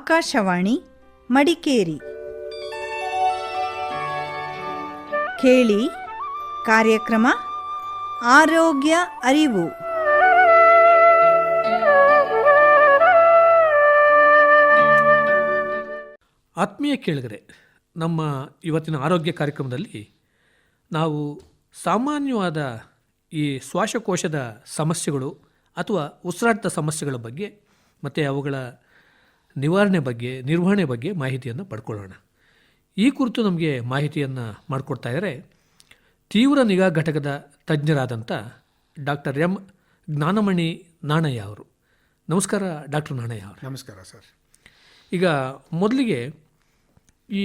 ಆಕಾಶವಾಣಿ, ಮಡಿಕೇರಿ. ಕೇಳಿ ಕಾರ್ಯಕ್ರಮ ಆರೋಗ್ಯ ಅರಿವು. ಆತ್ಮೀಯ ಕೇಳಿದರೆ ನಮ್ಮ ಇವತ್ತಿನ ಆರೋಗ್ಯ ಕಾರ್ಯಕ್ರಮದಲ್ಲಿ ನಾವು ಸಾಮಾನ್ಯವಾದ ಈ ಶ್ವಾಸಕೋಶದ ಸಮಸ್ಯೆಗಳು ಅಥವಾ ಉಸಿರಾಟದ ಸಮಸ್ಯೆಗಳ ಬಗ್ಗೆ, ಮತ್ತು ಅವುಗಳ ನಿವಾರಣೆ ಬಗ್ಗೆ ನಿರ್ವಹಣೆ ಬಗ್ಗೆ ಮಾಹಿತಿಯನ್ನು ಪಡ್ಕೊಳ್ಳೋಣ. ಈ ಕುರಿತು ನಮಗೆ ಮಾಹಿತಿಯನ್ನು ಮಾಡಿಕೊಡ್ತಾ ಇದ್ದಾರೆ ತೀವ್ರ ನಿಗಾ ಘಟಕದ ತಜ್ಞರಾದಂಥ ಡಾಕ್ಟರ್ ಎಂ ಜ್ಞಾನಮಣಿ ನಾಣಯ್ಯ ಅವರು. ನಮಸ್ಕಾರ ಡಾಕ್ಟರ್ ನಾಣಯ್ಯ ಅವರು. ನಮಸ್ಕಾರ ಸರ್. ಈಗ ಮೊದಲಿಗೆ ಈ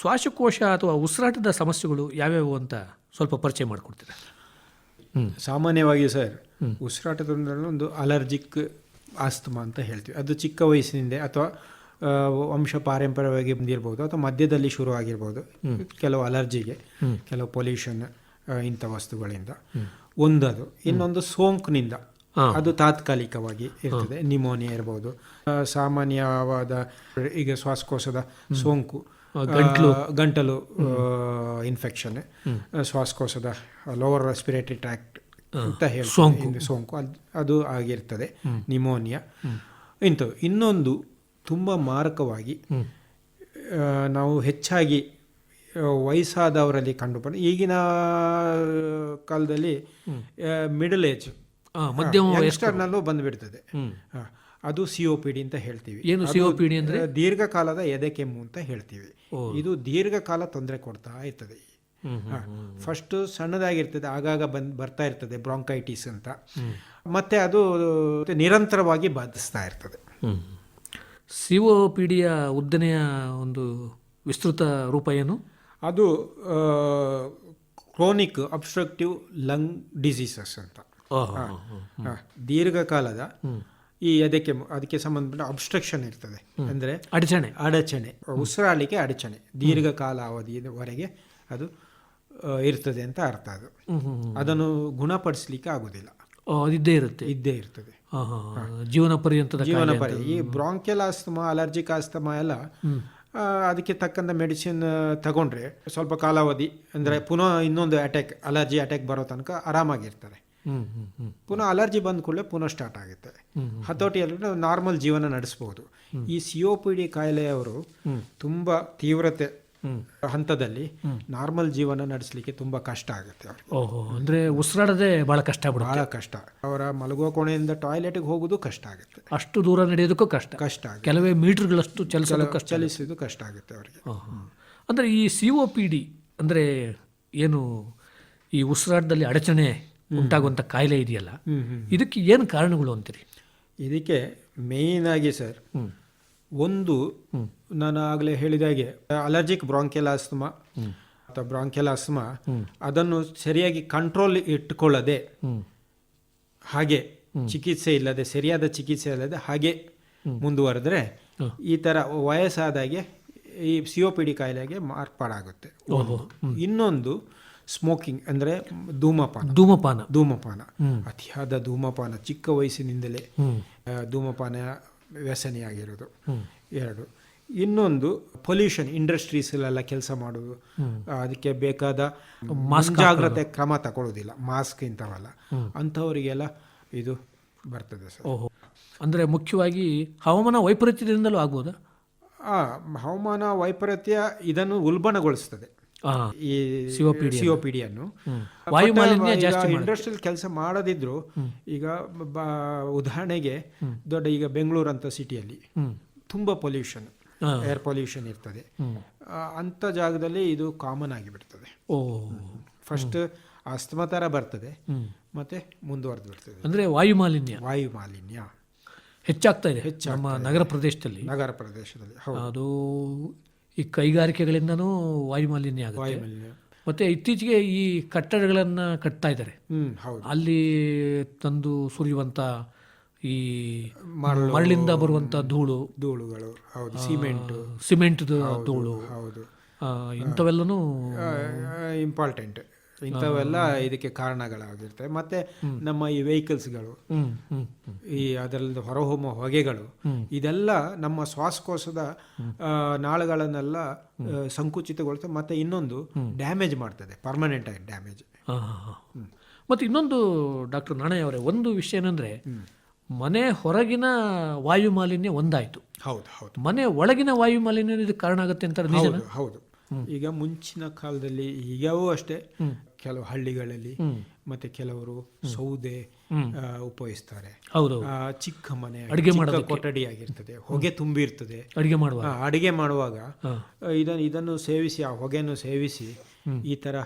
ಶ್ವಾಸಕೋಶ ಅಥವಾ ಉಸಿರಾಟದ ಸಮಸ್ಯೆಗಳು ಯಾವ್ಯಾವು ಅಂತ ಸ್ವಲ್ಪ ಪರಿಚಯ ಮಾಡಿಕೊಡ್ತೀರಾ? ಸಾಮಾನ್ಯವಾಗಿ ಸರ್ ಉಸಿರಾಟದ ಒಂದು ಅಲರ್ಜಿಕ್ ಆಸ್ತಮಾ ಅಂತ ಹೇಳ್ತೀವಿ. ಅದು ಚಿಕ್ಕ ವಯಸ್ಸಿನಿಂದ ಅಥವಾ ವಂಶ ಪಾರಂಪರ್ಯವಾಗಿ ಬಂದಿರ್ಬೋದು ಅಥವಾ ಮಧ್ಯದಲ್ಲಿ ಶುರು ಆಗಿರ್ಬೋದು ಕೆಲವು ಅಲರ್ಜಿಗೆ ಕೆಲವು ಪೊಲ್ಯೂಷನ್ ಇಂಥ ವಸ್ತುಗಳಿಂದ. ಒಂದದು ಇನ್ನೊಂದು ಸೋಂಕಿನಿಂದ. ಅದು ತಾತ್ಕಾಲಿಕವಾಗಿ ಇರ್ತದೆ. ನಿಮೋನಿಯಾ ಇರ್ಬೋದು. ಸಾಮಾನ್ಯವಾದ ಈಗ ಶ್ವಾಸಕೋಶದ ಸೋಂಕು ಗಂಟಲು. ಗಂಟಲು ಇನ್ಫೆಕ್ಷನ್ ಶ್ವಾಸಕೋಶದ ಲೋವರ್ ರೆಸ್ಪಿರೇಟರಿ ಟ್ರ್ಯಾಕ್ಟ್ ಅಂತ ಹೇಳಿ ಸೋಂಕು. ಅದು ಅದು ಆಗಿರ್ತದೆ ನಿಮೋನಿಯಾ ಇಂಥವು ಇನ್ನೊಂದು ತುಂಬ ಮಾರಕವಾಗಿ ನಾವು ಹೆಚ್ಚಾಗಿ ವಯಸ್ಸಾದವರಲ್ಲಿ ಕಂಡುಬಂದ ಈಗಿನ ಕಾಲದಲ್ಲಿ ಮಿಡಲ್ ಏಜ್ ಯಂಗ್ಸ್ಟರ್ನಲ್ಲೂ ಬಂದುಬಿಡ್ತದೆ. ಅದು ಸಿ ಒ ಪಿ ಡಿ ಅಂತ ಹೇಳ್ತೀವಿ. ಏನು ಸಿ ಒ ಪಿ ಡಿ ಅಂದ್ರೆ? ದೀರ್ಘಕಾಲದ ಎದೆ ಕೆಮ್ಮು ಅಂತ ಹೇಳ್ತೀವಿ. ಇದು ದೀರ್ಘಕಾಲ ತೊಂದರೆ ಕೊಡ್ತಾ ಇರ್ತದೆ. ಫಸ್ಟ್ ಸಣ್ಣದಾಗಿರ್ತದೆ ಆಗಾಗ ಬಂದು ಬರ್ತಾ ಇರ್ತದೆ ಬ್ರಾಂಕೈಟಿಸ್ ಅಂತ. ಮತ್ತೆ ಅದು ನಿರಂತರವಾಗಿ ಬಾಧಿಸ್ತಾ ಇರ್ತದೆ. ಸಿ ಒ ಪಿ ಡಿಯ ಉದ್ದನೆಯ ಒಂದು ವಿಸ್ತೃತ ರೂಪ ಏನು? ಅದು ಕ್ರೋನಿಕ್ ಅಬ್ಸ್ಟ್ರಕ್ಟಿವ್ ಲಂಗ್ ಡಿಸೀಸಸ್ ಅಂತ. ದೀರ್ಘಕಾಲದ ಈ ಅದಕ್ಕೆ ಅದಕ್ಕೆ ಸಂಬಂಧಪಟ್ಟ ಅಬ್ಸ್ಟ್ರಕ್ಷನ್ ಇರ್ತದೆ. ಅಂದರೆ ಅಡಚಣೆ. ಅಡಚಣೆ ಉಸಿರಾಡಲಿಕ್ಕೆ ಅಡಚಣೆ ದೀರ್ಘಕಾಲ ಅವಧಿಯವರೆಗೆ ಅದು ಇರ್ತದೆ ಅಂತ ಅರ್ಥ ಅದು. ಅದನ್ನು ಗುಣಪಡಿಸಲಿಕ್ಕೆ ಆಗುದಿಲ್ಲ. ಇದ್ದೇ ಇರುತ್ತೆ? ಇದ್ದೇ ಇರ್ತದೆ. ಜೀವನ ಪರ್ಯಂತದ ಜೀವನ ಪರ್ಯಂತ ಈ ಬ್ರಾಂಕೆಲ್ ಆಸ್ತಮಾ ಅಲರ್ಜಿಕ್ ಆಸ್ತಮಾ ಎಲ್ಲ ಅದಕ್ಕೆ ತಕ್ಕಂಥ ಮೆಡಿಸಿನ್ ತಗೊಂಡ್ರೆ ಸ್ವಲ್ಪ ಕಾಲಾವಧಿ ಅಂದ್ರೆ ಪುನಃ ಇನ್ನೊಂದು ಅಟ್ಯಾಕ್ ಅಲರ್ಜಿ ಅಟ್ಯಾಕ್ ಬರೋ ತನಕ ಆರಾಮಾಗಿರ್ತಾರೆ ಪುನಃ ಅಲರ್ಜಿ ಬಂದ ಕೂಡಲೇ ಪುನಃ ಸ್ಟಾರ್ಟ್ ಆಗುತ್ತೆ. ಹತೋಟಿಯಲ್ಲಿ ನಾವು ನಾರ್ಮಲ್ ಜೀವನ ನಡೆಸ್ಬೋದು. ಈ ಸಿ ಒ ಪಿ ಡಿ ಕಾಯಿಲೆಯವರು ತುಂಬಾ ತೀವ್ರತೆ ಹಂತದಲ್ಲಿ ನಾರ್ಮಲ್ ಜೀವನ ನಡೆಸಲಿಕ್ಕೆ ತುಂಬಾ ಕಷ್ಟ ಆಗುತ್ತೆ ಅವ್ರಿಗೆ. ಓಹೋ ಅಂದ್ರೆ ಉಸಿರಾಡದೆ ಬಹಳ ಕಷ್ಟ ಬಹಳ ಕಷ್ಟ. ಅವರ ಮಲಗುವ ಕೋಣೆಯಿಂದ ಟಾಯ್ಲೆಟ್ಗೆ ಹೋಗೋದು ಕಷ್ಟ ಆಗುತ್ತೆ. ಅಷ್ಟು ದೂರ ನಡೆಯೋದಕ್ಕೂ ಕಷ್ಟ. ಕಷ್ಟ ಕೆಲವೇ ಮೀಟರ್ಗಳಷ್ಟು ಚಲಿಸಲು ಕಷ್ಟ ಚಲಿಸೋದು ಕಷ್ಟ ಆಗುತ್ತೆ ಅವರಿಗೆ. ಅಂದ್ರೆ ಈ ಸಿ ಓ ಪಿ ಡಿ ಅಂದ್ರೆ ಏನು ಈ ಉಸಿರಾಟದಲ್ಲಿ ಅಡಚಣೆ ಉಂಟಾಗುವಂಥ ಕಾಯಿಲೆ ಇದೆಯಲ್ಲ ಇದಕ್ಕೆ ಏನು ಕಾರಣಗಳು ಅಂತೀರಿ? ಇದಕ್ಕೆ ಮೇಯ್ನ್ ಆಗಿ ಸರ್ ಒಂದು ನಾನು ಆಗಲೇ ಹೇಳಿದಾಗೆ ಅಲರ್ಜಿಕ್ ಬ್ರಾಂಕೆಲ್ ಆಸ್ತಮಾ ಅಥವಾ ಬ್ರಾಂಕೆಲ್ ಆಸ್ತಮಾ ಅದನ್ನು ಸರಿಯಾಗಿ ಕಂಟ್ರೋಲ್ ಇಟ್ಟುಕೊಳ್ಳದೆ ಹಾಗೆ ಚಿಕಿತ್ಸೆ ಇಲ್ಲದೆ ಸರಿಯಾದ ಚಿಕಿತ್ಸೆ ಇಲ್ಲದೆ ಹಾಗೆ ಮುಂದುವರೆದ್ರೆ ಈ ತರ ವಯಸ್ಸಾದಾಗೆ ಈ ಸಿಒಪಿಡಿ ಕಾಯಿಲೆಗೆ ಮಾರ್ಪಾಡಾಗುತ್ತೆ. ಇನ್ನೊಂದು ಸ್ಮೋಕಿಂಗ್ ಅಂದ್ರೆ ಧೂಮಪಾನ. ಧೂಮಪಾನ. ಧೂಮಪಾನ. ಅತಿಯಾದ ಧೂಮಪಾನ ಚಿಕ್ಕ ವಯಸ್ಸಿನಿಂದಲೇ ಧೂಮಪಾನ ವ್ಯಸನಿಯಾಗಿರೋದು. ಎರಡು. ಇನ್ನೊಂದು ಪೊಲ್ಯೂಷನ್ ಇಂಡಸ್ಟ್ರೀಸಲ್ಲೆಲ್ಲ ಕೆಲಸ ಮಾಡೋದು ಅದಕ್ಕೆ ಬೇಕಾದ ಮುಂಜಾಗ್ರತೆ ಕ್ರಮ ತಗೊಳ್ಳೋದಿಲ್ಲ ಮಾಸ್ಕ್ ಇಂಥವಲ್ಲ. ಅಂಥವರಿಗೆಲ್ಲ ಇದು ಬರ್ತದೆ ಸರ್. ಓಹೋ. ಅಂದ್ರೆ ಮುಖ್ಯವಾಗಿ ಹವಾಮಾನ ವೈಪರೀತ್ಯದಿಂದಲೂ ಆಗ್ಬೋದಾ? ಆ ಹವಾಮಾನ ವೈಪರೀತ್ಯ ಇದನ್ನು ಉಲ್ಬಣಗೊಳಿಸ್ತದೆ. ಆ, ಈ ಸಿಒಪಿಡಿಯನ್ನು ಇಂಡಸ್ಟ್ರಿಯಲ್ ಕೆಲಸ ಮಾಡದಿದ್ರು ಈಗ ಉದಾಹರಣೆಗೆ ದೊಡ್ಡ ಈಗ ಬೆಂಗಳೂರು ಅಂತ ಸಿಟಿಯಲ್ಲಿ ತುಂಬಾ ಪೊಲ್ಯೂಷನ್. ಏರ್ ಪೊಲ್ಯೂಷನ್ ಇರ್ತದೆ. ಅಂಥ ಜಾಗದಲ್ಲಿ ಇದು ಕಾಮನ್ ಆಗಿಬಿಡ್ತದೆ. ಓ. ಫಸ್ಟ್ ಅಸ್ತಮ ಥರ ಬರ್ತದೆ. ಮತ್ತೆ ಮುಂದುವರೆದು ಬಿಡ್ತದೆ ಅಂದ್ರೆ ವಾಯು ಮಾಲಿನ್ಯ. ವಾಯು ಮಾಲಿನ್ಯ. ಹೆಚ್ಚಾಗ್ತಾ ಇದೆ ಹೆಚ್ಚು ನಮ್ಮ ನಗರ ಪ್ರದೇಶದಲ್ಲಿ. ನಗರ ಪ್ರದೇಶದಲ್ಲಿ. ಅದು ಈ ಕೈಗಾರಿಕೆಗಳಿಂದನೂ ವಾಯು ಮಾಲಿನ್ಯ ಆಗುತ್ತೆ. ವಾಯು ಮಾಲಿನ್ಯ. ಮತ್ತೆ ಇತ್ತೀಚೆಗೆ ಈ ಕಟ್ಟಡಗಳನ್ನು ಕಟ್ತಾ ಇದ್ದಾರೆ. ಅಲ್ಲಿ ತಂದು ಸುರಿಯುವಂತ ಈ ಮರಳಿಂದ ಬರುವಂತ ಧೂಳು. ಧೂಳುಗಳು. ಹೌದು ಸಿಮೆಂಟ್. ಸಿಮೆಂಟ್ ಧೂಳು. ಹೌದು. ಇಂಥವೆಲ್ಲೂ ಇಂಥವೆಲ್ಲನೂ ಇಂಪಾರ್ಟೆಂಟ್ ಇಂಥವೆಲ್ಲ ಇದಕ್ಕೆ ಕಾರಣಗಳಾಗಿರ್ತವೆ. ಮತ್ತೆ ನಮ್ಮ ಈ ವೆಹಿಕಲ್ಸ್ಗಳು ಈ ಅದರಲ್ಲಿ ಹೊರಹೊಮ್ಮುವ ಹೊಗೆಗಳು ಇದೆಲ್ಲ ನಮ್ಮ ಶ್ವಾಸಕೋಶದ ನಾಳಗಳನ್ನೆಲ್ಲ ಸಂಕುಚಿತಗೊಳ್ತದೆ ಸಂಕುಚಿತಗೊಳಿಸ್ತದೆ ಮತ್ತೆ ಇನ್ನೊಂದು ಡ್ಯಾಮೇಜ್ ಮಾಡ್ತದೆ ಪರ್ಮನೆಂಟ್ ಆಗಿ ಡ್ಯಾಮೇಜ್. ಮತ್ತೆ ಇನ್ನೊಂದು ಡಾಕ್ಟರ್ ನಾಣಯ್ಯ ಅವರೇ ಒಂದು ವಿಷಯ ಏನಂದ್ರೆ ಮನೆ ಹೊರಗಿನ ವಾಯುಮಾಲಿನ್ಯ ಒಂದಾಯ್ತು. ಹೌದು ಹೌದು. ಮನೆ ಒಳಗಿನ ವಾಯುಮಾಲಿನ್ಯ ಇದಕ್ಕೆ ಕಾರಣ ಆಗುತ್ತೆ ಅಂತಾರೆ ಹೌದು ಹೌದು. ಈಗ ಮುಂಚಿನ ಕಾಲದಲ್ಲಿ ಈಗವೂ ಅಷ್ಟೇ ಕೆಲವು ಹಳ್ಳಿಗಳಲ್ಲಿ ಮತ್ತೆ ಕೆಲವರು ಸೌದೆ ಉಪಯೋಗಿಸ್ತಾರೆ. ಚಿಕ್ಕ ಮನೆ ಅಡಿಗೆ ಮಾಡುವ ಕೊಠಡಿ ಆಗಿರ್ತದೆ ಹೊಗೆ ತುಂಬಿರ್ತದೆ ಅಡಿಗೆ ಮಾಡುವ ಆ, ಅಡಿಗೆ ಮಾಡುವಾಗ ಇದನ್ನು ಇದನ್ನು ಸೇವಿಸಿ ಆ ಹೊಗೆಯನ್ನು ಸೇವಿಸಿ ಈ ತರ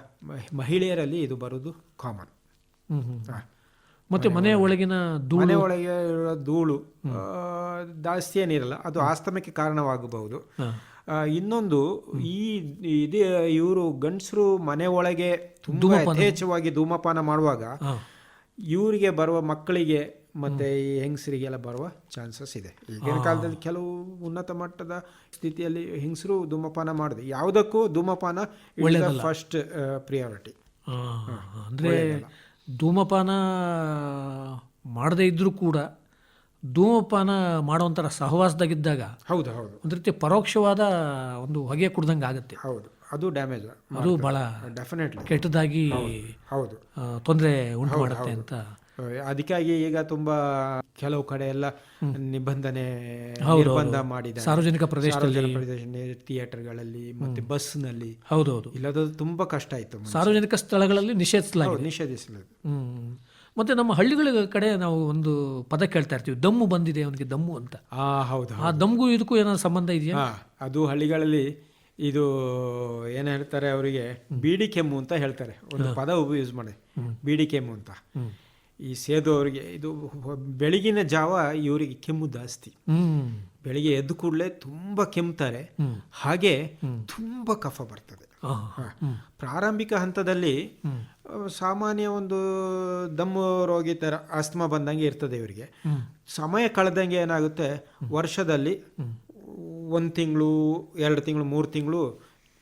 ಮಹಿಳೆಯರಲ್ಲಿ ಇದು ಬರೋದು ಕಾಮನ್ ಮತ್ತೆ ಮನೆ ಒಳಗಿನ ಧೂಳು. ಮನೆ ಒಳಗೆ ಇರುವ ಧೂಳು ಜಾಸ್ತಿ ಏನಿರಲ್ಲ ಅದು ಆಸ್ತಮಕ್ಕೆ ಕಾರಣವಾಗಬಹುದು. ಇನ್ನೊಂದು ಈ ಇದೇ ಇವರು ಗಂಡಸರು ಮನೆ ಒಳಗೆ ತುಂಬಾ ಯಥೇಚ್ಛವಾಗಿ ಧೂಮಪಾನ ಮಾಡುವಾಗ. ಇವರಿಗೆ ಬರುವ ಮಕ್ಕಳಿಗೆ ಮತ್ತೆ ಈ ಹೆಂಗಸರಿಗೆಲ್ಲ ಬರುವ ಚಾನ್ಸಸ್ ಇದೆ. ಈಗಿನ ಕಾಲದಲ್ಲಿ ಕೆಲವು ಉನ್ನತ ಮಟ್ಟದ ಸ್ಥಿತಿಯಲ್ಲಿ ಹೆಂಗಸರು ಧೂಮಪಾನ ಮಾಡಿದೆ. ಯಾವುದಕ್ಕೂ ಧೂಮಪಾನ ಫಸ್ಟ್ ಪ್ರಿಯಾರಿಟಿ ಅಂದ್ರೆ ಧೂಮಪಾನ ಮಾಡದೇ ಇದ್ದರೂ ಕೂಡ ಧೂಮಪಾನ ಮಾಡುವಂಥರ ಸಹವಾಸದಾಗಿದ್ದಾಗ ಹೌದು ಹೌದು. ಒಂದು ರೀತಿ ಪರೋಕ್ಷವಾದ ಒಂದು ಹೊಗೆ ಕುಡ್ದಂಗೆ ಆಗುತ್ತೆ. ಹೌದು. ಅದು ಡ್ಯಾಮೇಜ್ ಅದು ಭಾಳ ಡೆಫಿನೆಟ್ಲಿ ಕೆಟ್ಟದಾಗಿ ಹೌದು ತೊಂದರೆ ಉಂಟು ಮಾಡುತ್ತೆ ಅಂತ ಅದಕ್ಕಾಗಿ ಈಗ ತುಂಬಾ ಕೆಲವು ಕಡೆ ಎಲ್ಲ ನಿಬಂಧನೆ ನಿರ್ಬಂಧ ಮಾಡಿದ್ದಾರೆ. ಸಾರ್ವಜನಿಕ ಪ್ರದೇಶದಲ್ಲಿ ಥಿಯೇಟರ್ಗಳಲ್ಲಿ ಮತ್ತೆ ಬಸ್ನಲ್ಲಿ ಹೌದೌದು. ಇಲ್ಲದ ತುಂಬಾ ಕಷ್ಟ ಆಯ್ತು ಸಾರ್ವಜನಿಕ ಸ್ಥಳಗಳಲ್ಲಿ ನಿಷೇಧಿಸಲಾಗಿದೆ. ನಿಷೇಧಿಸಲಾಗಿದೆ. ಮತ್ತೆ ನಮ್ಮ ಹಳ್ಳಿಗಳ ಕಡೆ ನಾವು ಒಂದು ಪದ ಕೇಳ್ತಾ ಇರ್ತೀವಿ ದಮ್ಮು ಬಂದಿದೆ ಅವನಿಗೆ ದಮ್ಮು ಅಂತ. ಆ ಹೌದು ಆ ದಮ್ಗೂ ಇದಕ್ಕೂ ಏನಾದ್ರು ಸಂಬಂಧ ಇದೆಯಾ? ಅದು ಹಳ್ಳಿಗಳಲ್ಲಿ ಇದು ಏನ್ ಹೇಳ್ತಾರೆ ಅವರಿಗೆ ಬೀಡಿ ಕೆಮ್ಮು ಅಂತ ಹೇಳ್ತಾರೆ. ಒಂದು ಪದ ಯೂಸ್ ಮಾಡಿ. ಬೀಡಿ ಕೆಮ್ಮು ಅಂತ. ಈ ಸೇದು ಅವರಿಗೆ ಇದು ಬೆಳಗಿನ ಜಾವ ಇವರಿಗೆ ಕೆಮ್ಮು ಜಾಸ್ತಿ. ಬೆಳಿಗ್ಗೆ ಎದ್ದು ಕೂಡಲೇ ತುಂಬಾ ಕೆಮ್ತಾರೆ. ಹಾಗೆ ತುಂಬಾ ಕಫ ಬರ್ತದೆ. ಪ್ರಾರಂಭಿಕ ಹಂತದಲ್ಲಿ ಸಾಮಾನ್ಯ ಒಂದು ದಮ್ಮು ರೋಗಿ ತರ ಆಸ್ತಮಾ ಬಂದಂಗೆ ಇರ್ತದೆ ಇವರಿಗೆ. ಸಮಯ ಕಳೆದಂಗೆ ಏನಾಗುತ್ತೆ? ವರ್ಷದಲ್ಲಿ ಒಂದು ತಿಂಗಳು ಎರಡು ತಿಂಗಳು ಮೂರು ತಿಂಗಳು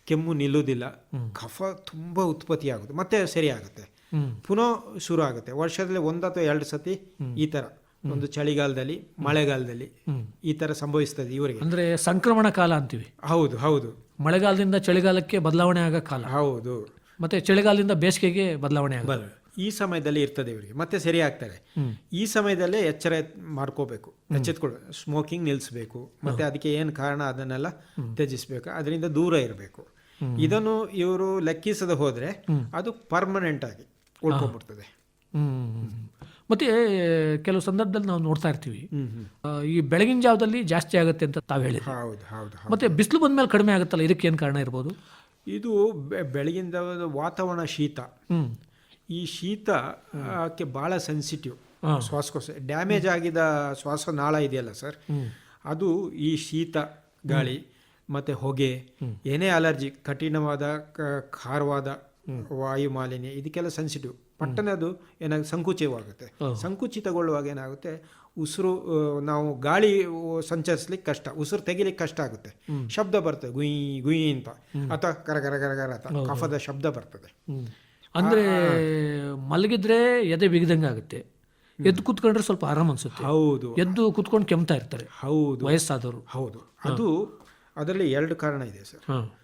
ಕೆಮ್ಮು ನಿಲ್ಲುವುದಿಲ್ಲ ಕಫ ತುಂಬಾ ಉತ್ಪತ್ತಿ ಆಗುತ್ತೆ ಮತ್ತೆ ಸರಿ ಆಗುತ್ತೆ. ಪುನಃ ಶುರು ಆಗುತ್ತೆ ವರ್ಷದಲ್ಲಿ ಒಂದು ಅಥವಾ ಎರಡು ಸತಿ ಈ ತರ. ಒಂದು ಚಳಿಗಾಲದಲ್ಲಿ ಮಳೆಗಾಲದಲ್ಲಿ ಈ ತರ ಸಂಭವಿಸ್ತದೆ ಇವರಿಗೆ. ಅಂದ್ರೆ ಸಂಕ್ರಮಣ ಕಾಲ ಅಂತೀವಿ. ಹೌದು ಹೌದು. ಮಳೆಗಾಲದಿಂದ ಚಳಿಗಾಲಕ್ಕೆ ಬದಲಾವಣೆ ಆಗೋ ಕಾಲ. ಹೌದು. ಮತ್ತೆ ಚಳಿಗಾಲದಿಂದ ಬೇಸಿಗೆಗೆ ಬದಲಾವಣೆ ಆಗ ಈ ಸಮಯದಲ್ಲಿ ಇರ್ತದೆ ಇವರಿಗೆ. ಮತ್ತೆ ಸರಿ ಆಗ್ತಾರೆ ಈ ಸಮಯದಲ್ಲೇ ಎಚ್ಚರ ಮಾಡ್ಕೋಬೇಕು ಎಚ್ಚೆತ್ಕೊಳ್ಬೇಕು ಸ್ಮೋಕಿಂಗ್ ನಿಲ್ಲಿಸಬೇಕು ಮತ್ತೆ ಅದಕ್ಕೆ ಏನು ಕಾರಣ ಅದನ್ನೆಲ್ಲ ತ್ಯಜಿಸಬೇಕು. ಅದರಿಂದ ದೂರ ಇರಬೇಕು. ಇದನ್ನು ಇವರು ಲೆಕ್ಕಿಸದ ಹೋದ್ರೆ ಅದು ಪರ್ಮನೆಂಟ್ ಆಗಿ. ಉಳ್ಕೊಂಡ್ಬಿಡ್ತದೆ. ಮತ್ತೆ ಕೆಲವು ಸಂದರ್ಭದಲ್ಲಿ ನಾವು ನೋಡ್ತಾ ಇರ್ತೀವಿ. ಈ ಬೆಳಗಿನ ಜಾವದಲ್ಲಿ ಜಾಸ್ತಿ ಆಗುತ್ತೆ ಅಂತ ತಾವು ಹೇಳಿ ಹೌದು ಹೌದು ಮತ್ತೆ ಬಿಸಿಲು ಬಂದ್ಮೇಲೆ ಕಡಿಮೆ ಆಗುತ್ತಲ್ಲ ಇದಕ್ಕೆ ಏನು ಕಾರಣ ಇರ್ಬೋದು? ಇದು ಬೆಳಗಿನ ಜಾವದ ವಾತಾವರಣ ಶೀತ. ಈ ಶೀತ ಕ್ಕೆ ಬಹಳ ಸೆನ್ಸಿಟಿವ್. ಶ್ವಾಸಕೋಶ ಡ್ಯಾಮೇಜ್ ಆಗಿದ ಶ್ವಾಸನಾಳ ಇದೆಯಲ್ಲ ಸರ್? ಅದು ಈ ಶೀತ ಗಾಳಿ ಮತ್ತೆ ಹೊಗೆ ಏನೇ ಅಲರ್ಜಿ ಕಠಿಣವಾದ ಖಾರವಾದ ವಾಯು ಮಾಲಿನ್ಯ ಇದಕ್ಕೆಲ್ಲ ಸೆನ್ಸಿಟಿವ್ ಪಟ್ಟನೆ ಅದು ಏನಾಗ ಸಂಕುಚಿತವಾಗುತ್ತೆ. ಸಂಕುಚಿತಗೊಳ್ಳುವಾಗ ಏನಾಗುತ್ತೆ ಉಸಿರು ನಾವು ಗಾಳಿ ಸಂಚರಿಸ್ಲಿಕ್ಕೆ ಕಷ್ಟ ಉಸಿರು ತೆಗಿಲಿಕ್ಕೆ ಕಷ್ಟ ಆಗುತ್ತೆ. ಶಬ್ದ ಬರ್ತದೆ ಗುಯಿ ಗುಯಿ ಅಂತ. ಅಥವಾ ಕರ ಕರ ಕರ ಕರ ಅಂತ ಕಫದ ಶಬ್ದ ಬರ್ತದೆ. ಅಂದ್ರೆ ಮಲಗಿದ್ರೆ ಎದೆ ಬಿಗಿದಂಗೆ ಆಗುತ್ತೆ. ಎದ್ದು ಕುತ್ಕೊಂಡ್ರೆ ಸ್ವಲ್ಪ ಆರಾಮ್ ಅನ್ಸುತ್ತೆ. ಹೌದು. ಎದ್ದು ಕುತ್ಕೊಂಡು ಕೆಮ್ತಾ ಇರ್ತಾರೆ. ಹೌದು. ವಯಸ್ಸಾದವರು. ಹೌದು. ಅದು ಅದರಲ್ಲಿ ಎರಡು ಕಾರಣ ಇದೆ ಸರ್.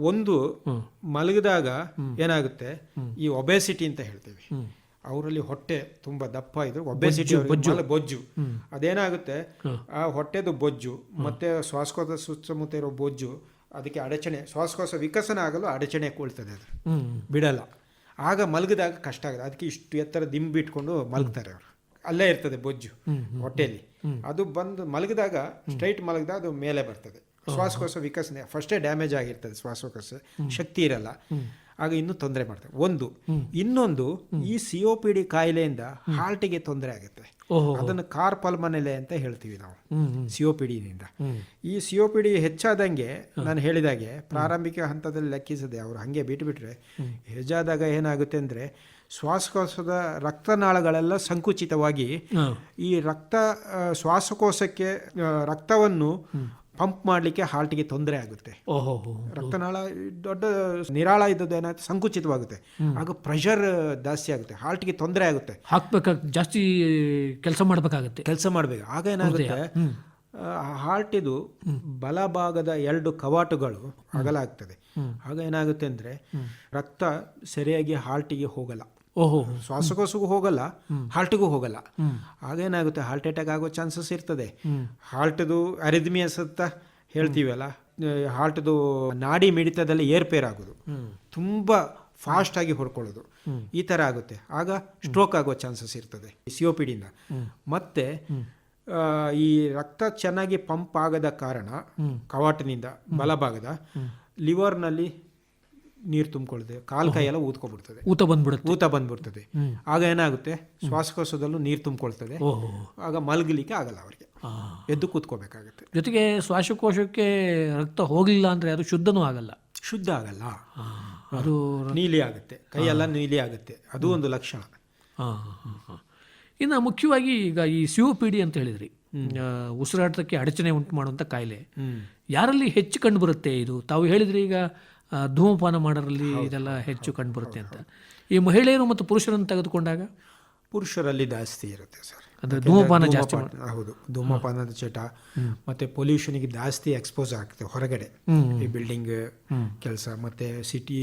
ಒಂದು ಮಲಗಿದಾಗ ಏನಾಗುತ್ತೆ? ಈ ಒಬೆಸಿಟಿ ಅಂತ ಹೇಳ್ತೇವೆ. ಅವರಲ್ಲಿ ಹೊಟ್ಟೆ ತುಂಬಾ ದಪ್ಪ ಇದ್ರು ಒಬೆಸಿಟಿ ಬೊಜ್ಜು. ಅದೇನಾಗುತ್ತೆ? ಆ ಹೊಟ್ಟೆದು ಬೊಜ್ಜು ಮತ್ತೆ ಶ್ವಾಸಕೋಶ ಸುತ್ತಮುತ್ತ ಇರೋ ಬೊಜ್ಜು ಅದಕ್ಕೆ ಅಡಚಣೆ ಶ್ವಾಸಕೋಶ ವಿಕಸನ ಆಗಲು ಅಡಚಣೆ ಕೊಳ್ತದೆ ಅದು. ಬಿಡಲ್ಲ. ಆಗ ಮಲಗಿದಾಗ ಕಷ್ಟ ಆಗುತ್ತೆ. ಅದಕ್ಕೆ ಇಷ್ಟು ಎತ್ತರ ದಿಂಬು ಇಟ್ಕೊಂಡು ಮಲಗ್ತಾರೆ ಅವರು. ಅಲ್ಲೇ ಇರ್ತದೆ ಬೊಜ್ಜು ಹೊಟ್ಟೆಯಲ್ಲಿ. ಅದು ಬಂದು ಮಲಗಿದಾಗ ಸ್ಟ್ರೈಟ್ ಮಲಗಿದಾಗ ಅದು ಮೇಲೆ ಬರ್ತದೆ. ಶ್ವಾಸಕೋಶ ವಿಕಸನೆ ಫಸ್ಟೇ ಡ್ಯಾಮೇಜ್ ಆಗಿರ್ತದೆ ಶ್ವಾಸಕೋಶ ಶಕ್ತಿ ಇರಲ್ಲ. ಆಗ ಇನ್ನೂ ತೊಂದರೆ ಮಾಡ್ತದೆ. ಒಂದು ಇನ್ನೊಂದು ಈ ಸಿ ಒ ಪಿ ಡಿ ಕಾಯಿಲೆಯಿಂದ ಹಾರ್ಟಿಗೆ ತೊಂದರೆ ಆಗುತ್ತೆ. ಅದನ್ನು ಕಾರ್ ಪಲ್ಮನೆಲೆ ಅಂತ ಹೇಳ್ತೀವಿ ನಾವು ಸಿ ಒ ಪಿ ಡಿನಿಂದ ಈ ಸಿ ಒ ಪಿ ಡಿ ಹೆಚ್ಚಾದಂಗೆ ನಾನು ಹೇಳಿದಾಗೆ ಪ್ರಾರಂಭಿಕ ಹಂತದಲ್ಲಿ ಲೆಕ್ಕಿಸದೆ ಅವರು ಹಾಗೆ ಬಿಟ್ಟುಬಿಟ್ರೆ ಹೆಚ್ಚಾದಾಗ ಏನಾಗುತ್ತೆ ಅಂದರೆ ಶ್ವಾಸಕೋಶದ ರಕ್ತನಾಳಗಳೆಲ್ಲ ಸಂಕುಚಿತವಾಗಿ ಈ ರಕ್ತ ಶ್ವಾಸಕೋಶಕ್ಕೆ ರಕ್ತವನ್ನು ಪಂಪ್ ಮಾಡಲಿಕ್ಕೆ ಹಾರ್ಟಿಗೆ ತೊಂದರೆ ಆಗುತ್ತೆ. ಓಹೋ ರಕ್ತನಾಳ ದೊಡ್ಡ ನಿರಾಳ ಇದ್ದದ್ದು ಏನಾಗುತ್ತೆ ಸಂಕುಚಿತವಾಗುತ್ತೆ. ಆಗ ಪ್ರೆಷರ್ ಜಾಸ್ತಿ ಆಗುತ್ತೆ. ಹಾರ್ಟ್ಗೆ ತೊಂದರೆ ಆಗುತ್ತೆ. ಜಾಸ್ತಿ ಕೆಲಸ ಮಾಡಬೇಕಾಗುತ್ತೆ. ಕೆಲಸ ಮಾಡಬೇಕು. ಆಗ ಏನಾಗುತ್ತೆ? ಹಾರ್ಟ್ ಇದು ಬಲಭಾಗದ ಎರಡು ಕವಾಟುಗಳು ಅಗಲ ಆಗ್ತದೆ ಆಗ ಏನಾಗುತ್ತೆ ಅಂದ್ರೆ ರಕ್ತ ಸರಿಯಾಗಿ ಹಾರ್ಟಿಗೆ ಹೋಗಲ್ಲ. ಓಹೋ. ಶ್ವಾಸಕೋಶಗೂ ಹೋಗಲ್ಲ ಹಾರ್ಟಿಗೂ ಹೋಗಲ್ಲ. ಆಗೇನಾಗುತ್ತೆ ಹಾರ್ಟ್ ಅಟ್ಯಾಕ್ ಆಗೋ ಚಾನ್ಸಸ್ ಇರ್ತದೆ. ಹಾರ್ಟ್ದು ಅರಿದ್ಮಿಯಸ್ ಅಂತ ಹೇಳ್ತೀವಲ್ಲ ಹಾರ್ಟ್ದು ನಾಡಿ ಮಿಡಿತದಲ್ಲಿ ಏರ್ಪೇರ್ ಆಗೋದು. ತುಂಬಾ ಫಾಸ್ಟ್ ಆಗಿ ಹೊಡ್ಕೊಳ್ಳೋದು. ಈ ತರ ಆಗುತ್ತೆ. ಆಗ ಸ್ಟ್ರೋಕ್ ಆಗೋ ಚಾನ್ಸಸ್ ಇರ್ತದೆ ಸಿ ಒ ಪಿ ಡಿಯಿಂದ ಮತ್ತೆ ಈ ರಕ್ತ ಚೆನ್ನಾಗಿ ಪಂಪ್ ಆಗದ ಕಾರಣ ಕವಾಟಿನಿಂದ ಬಲಭಾಗದ ಲಿವರ್ನಲ್ಲಿ ನೀರು ತುಂಬಿಕೊಳ್ಳುತ್ತೆ. ಕೈ ಕೈಯೆಲ್ಲ ಊದ್ಕೊಬಿಡ್ತದೆ. ಊತ ಬಂದ್ಬಿಡುತ್ತೆ. ಊತ ಬಂದ್ಬಿಡ್ತದೆ. ಆಗ ಏನಾಗುತ್ತೆ? ಶ್ವಾಸಕೋಶದಲ್ಲೂ ನೀರು ತುಂಬಿಕೊಳ್ತದೆ. ಆಗ ಮಲಗಲಿಕ್ಕೆ ಆಗಲ್ಲ ಅವರಿಗೆ. ಎದ್ದು ಕೂತ್ಕೋಬೇಕಾಗುತ್ತೆ. ಜೊತೆಗೆ ಶ್ವಾಸಕೋಶಕ್ಕೆ ರಕ್ತ ಹೋಗಲಿಲ್ಲ ಅಂದರೆ ಅದು ಶುದ್ಧನೂ ಆಗಲ್ಲ. ಶುದ್ಧ ಆಗಲ್ಲ. ಅದು ನೀಲಿ ಆಗುತ್ತೆ. ಕೈಯೆಲ್ಲ ನೀಲಿ ಆಗುತ್ತೆ. ಅದು ಒಂದು ಲಕ್ಷಣ. ಇನ್ನು ಮುಖ್ಯವಾಗಿ ಈಗ ಈ ಸಿ ಒ ಪಿ ಡಿ ಅಂತ ಹೇಳಿದ್ರಿ ಉಸಿರಾಟಕ್ಕೆ ಅಡಚಣೆ ಉಂಟು ಮಾಡುವಂಥ ಕಾಯಿಲೆ. ಯಾರಲ್ಲಿ ಹೆಚ್ಚು ಕಂಡು ಬರುತ್ತೆ ಇದು? ತಾವು ಹೇಳಿದ್ರಿ ಈಗ ಧೂಮಪಾನ ಮಾಡೋರಲ್ಲಿ ಇದೆಲ್ಲ ಹೆಚ್ಚು ಕಂಡು ಬರುತ್ತೆ ಅಂತ. ಈ ಮಹಿಳೆಯರು ಮತ್ತು ಪುರುಷರನ್ನು ತೆಗೆದುಕೊಂಡಾಗ? ಪುರುಷರಲ್ಲಿ ಜಾಸ್ತಿ ಇರುತ್ತೆ ಸರ್. ಅಂದ್ರೆ ಧೂಮಪಾನ ಜಾಸ್ತಿ ಹೌದು ಧೂಮಪಾನದ ಚಟ. ಮತ್ತೆ ಪೊಲ್ಯೂಷನ್ಗೆ ಜಾಸ್ತಿ ಎಕ್ಸ್ಪೋಸ್ ಆಗ್ತದೆ ಹೊರಗಡೆ. ಈ ಬಿಲ್ಡಿಂಗ್ ಕೆಲಸ ಮತ್ತೆ ಸಿಟಿ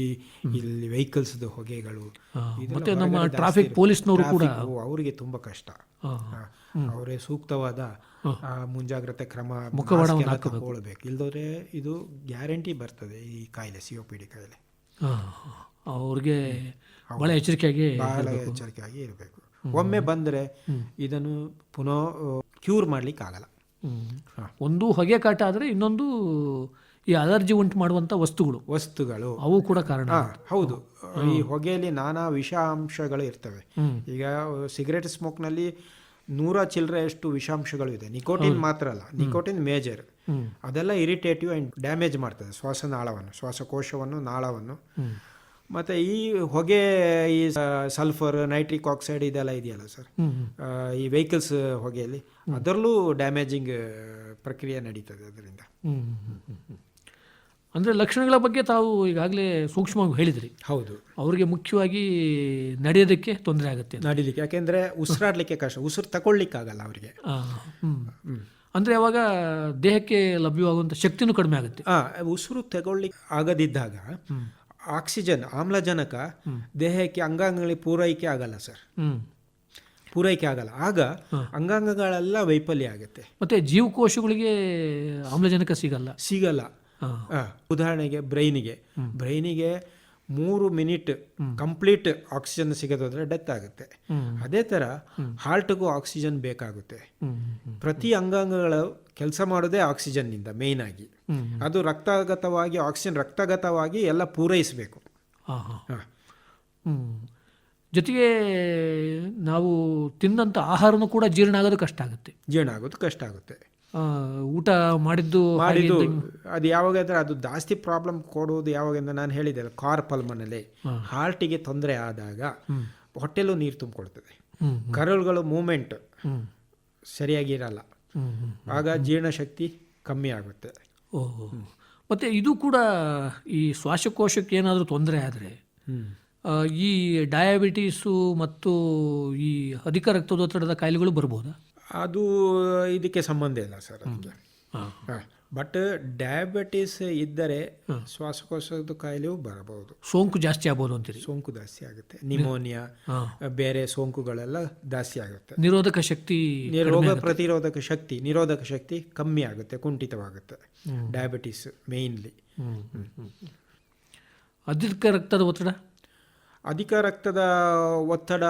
ಇಲ್ಲಿ ವೆಹಿಕಲ್ಸ್ ಹೊಗೆಗಳು. ಮತ್ತೆ ನಮ್ಮ ಟ್ರಾಫಿಕ್. ಪೊಲೀಸ್ನವರು ಕೂಡ ಅವರಿಗೆ ತುಂಬಾ ಕಷ್ಟ. ಅವರೇ ಸೂಕ್ತವಾದ ಮುಂಜಾಗ್ರತೆ ಕ್ರಮ ಮುಖವಾಡಬೇಕು ಇಲ್ದೋದ್ರೆ ಇದು ಗ್ಯಾರಂಟಿ ಬರ್ತದೆ ಈ ಕಾಯಿಲೆ ಸಿ ಒ ಪಿ ಡಿ ಕಾಯಿಲೆ. ಅವ್ರಿಗೆ ಬಹಳ ಎಚ್ಚರಿಕೆಯಾಗಿ ಬಹಳ ಎಚ್ಚರಿಕೆಯಾಗಿ ಇರಬೇಕು. ಒಮ್ಮೆ ಬಂದ್ರೆ ಇದನ್ನು ಪುನಃ ಕ್ಯೂರ್ ಮಾಡ್ಲಿಕ್ಕೆ ಆಗಲ್ಲ ಒಂದು ಹೊಗೆ ಕಾಟ ಆದರೆ ಇನ್ನೊಂದು ಈ ಅಲರ್ಜಿ ಉಂಟು ಮಾಡುವಂಥ ವಸ್ತುಗಳು. ವಸ್ತುಗಳು. ಅವು ಕೂಡ ಕಾರಣ ಹೌದು. ಈ ಹೊಗೆಯಲ್ಲಿ ನಾನಾ ವಿಷಾಂಶಗಳು ಇರ್ತವೆ. ಈಗ ಸಿಗರೆಟ್ ಸ್ಮೋಕ್ನಲ್ಲಿ ನೂರ ಚಿಲ್ಲರೆಯಷ್ಟು ವಿಷಾಂಶಗಳು ಇದೆ. ನಿಕೋಟಿನ್ ಮಾತ್ರ ಅಲ್ಲ. Nicotine major. ಅದೆಲ್ಲ ಇರಿಟೇಟಿವ್ ಅಂಡ್ ಡ್ಯಾಮೇಜ್ ಮಾಡ್ತದೆ. ಶ್ವಾಸನಾಳವನ್ನು ಶ್ವಾಸಕೋಶವನ್ನು ನಾಳವನ್ನು. ಮತ್ತೆ ಈ ಹೊಗೆ ಈ ಸಲ್ಫರ್ ನೈಟ್ರಿಕ್ ಆಕ್ಸೈಡ್ ಇದೆಲ್ಲ ಇದೆಯಲ್ಲ ಸರ್ ಈ ವೆಹಿಕಲ್ಸ್ ಹೊಗೆಯಲ್ಲಿ ಅದರಲ್ಲೂ ಡ್ಯಾಮೇಜಿಂಗ್ ಪ್ರಕ್ರಿಯೆ ನಡೀತದೆ ಅದರಿಂದ. ಅಂದ್ರೆ ಲಕ್ಷಣಗಳ ಬಗ್ಗೆ ತಾವು ಈಗಾಗಲೇ ಸೂಕ್ಷ್ಮವಾಗಿ ಹೇಳಿದ್ರಿ. ಹೌದು. ಅವರಿಗೆ ಮುಖ್ಯವಾಗಿ ನಡೆಯೋದಕ್ಕೆ ತೊಂದರೆ ಆಗುತ್ತೆ ನಡೀಲಿಕ್ಕೆ ಯಾಕೆಂದರೆ ಉಸಿರಾಡ್ಲಿಕ್ಕೆ ಕಷ್ಟ ಉಸಿರು ತಗೊಳ್ಲಿಕ್ಕಾಗಲ್ಲ ಅವರಿಗೆ. ಅಂದರೆ ಅವಾಗ ದೇಹಕ್ಕೆ ಲಭ್ಯವಾಗುವಂಥ ಶಕ್ತಿನೂ ಕಡಿಮೆ ಆಗುತ್ತೆ. ಆ ಉಸಿರು ತಗೊಳ್ಲಿಕ್ಕೆ ಆಗದಿದ್ದಾಗ ಆಕ್ಸಿಜನ್ ಆಮ್ಲಜನಕ ದೇಹಕ್ಕೆ ಅಂಗಾಂಗಗಳಿಗೆ ಪೂರೈಕೆ ಆಗಲ್ಲ ಸರ್. ಹ್ಮ್. ಪೂರೈಕೆ ಆಗಲ್ಲ. ಆಗ ಅಂಗಾಂಗಗಳೆಲ್ಲ ವೈಫಲ್ಯ ಆಗುತ್ತೆ. ಮತ್ತೆ ಜೀವಕೋಶಗಳಿಗೆ ಆಮ್ಲಜನಕ ಸಿಗಲ್ಲ. ಸಿಗಲ್ಲ. ಉದಾಹರಣೆಗೆ ಬ್ರೈನಿಗೆ. ಬ್ರೈನಿಗೆ ಮೂರು ಮಿನಿಟ್ ಕಂಪ್ಲೀಟ್ ಆಕ್ಸಿಜನ್ ಸಿಗೋದಾದ್ರೆ ಡೆತ್ ಆಗುತ್ತೆ. ಅದೇ ಥರ ಹಾರ್ಟ್ಗೂ ಆಕ್ಸಿಜನ್ ಬೇಕಾಗುತ್ತೆ. ಪ್ರತಿ ಅಂಗಾಂಗಗಳು ಕೆಲಸ ಮಾಡೋದೇ ಆಕ್ಸಿಜನ್ನಿಂದ ಮೇಯ್ನ್ ಆಗಿ. ಅದು ರಕ್ತಗತವಾಗಿ ಆಕ್ಸಿಜನ್ ರಕ್ತಗತವಾಗಿ ಎಲ್ಲ ಪೂರೈಸಬೇಕು. ಜೊತೆಗೆ ನಾವು ತಿಂದಂಥ ಆಹಾರನೂ ಕೂಡ ಜೀರ್ಣ ಆಗೋದು ಕಷ್ಟ ಆಗುತ್ತೆ. ಜೀರ್ಣ ಆಗೋದು ಕಷ್ಟ ಆಗುತ್ತೆ. ಊಟ ಮಾಡಿದ್ದು ಮಾಡಿದ್ದು ಅದು ಯಾವಾಗ ಅಂದ್ರೆ ಅದು ಜಾಸ್ತಿ ಪ್ರಾಬ್ಲಮ್ ಕೊಡುವುದು ಯಾವಾಗ ಅಂದ್ರೆ ನಾನು ಹೇಳಿದೆ ಕಾರ್ ಪಲ್ಮನಲ್ಲಿ ಹಾರ್ಟಿಗೆ ತೊಂದರೆ ಆದಾಗ ಹೊಟ್ಟೆಲೂ ನೀರು ತುಂಬಿಕೊಡ್ತದೆ ಕರುಳುಗಳು ಮೂಮೆಂಟ್ ಹ್ಮ್, ಆಗ ಜೀರ್ಣಶಕ್ತಿ ಕಮ್ಮಿ ಆಗುತ್ತೆ. ಓಹ್. ಮತ್ತೆ ಇದು ಕೂಡ ಈ ಶ್ವಾಸಕೋಶಕ್ಕೆ ಏನಾದರೂ ತೊಂದರೆ ಆದರೆ ಈ ಡಯಾಬಿಟೀಸು ಮತ್ತು ಈ ಅಧಿಕ ರಕ್ತದೊತ್ತಡದ ಕಾಯಿಲೆಗಳು ಬರ್ಬೋದಾ? ಅದು ಇದಕ್ಕೆ ಸಂಬಂಧ ಇಲ್ಲ ಸರ್ ಅದಕ್ಕೆ. ಬಟ್ ಡಯಾಬಿಟಿಸ್ ಇದ್ದರೆ ಶ್ವಾಸಕೋಶದ ಕಾಯಿಲೆಯೂ ಬರಬಹುದು. ಸೋಂಕು ಜಾಸ್ತಿ ಆಗ್ಬೋದು ಅಂತೀರಿ? ಸೋಂಕು ಜಾಸ್ತಿ ಆಗುತ್ತೆ. ನಿಮೋನಿಯಾ ಬೇರೆ ಸೋಂಕುಗಳೆಲ್ಲ ಜಾಸ್ತಿ ಆಗುತ್ತೆ. ನಿರೋಧಕ ಶಕ್ತಿ ರೋಗ ಪ್ರತಿರೋಧಕ ಶಕ್ತಿ ನಿರೋಧಕ ಶಕ್ತಿ ಕಮ್ಮಿ ಆಗುತ್ತೆ ಕುಂಠಿತವಾಗುತ್ತೆ. Diabetes mainly. ಅಧಿಕ ರಕ್ತದ ಒತ್ತಡ? ಅಧಿಕ ರಕ್ತದ ಒತ್ತಡ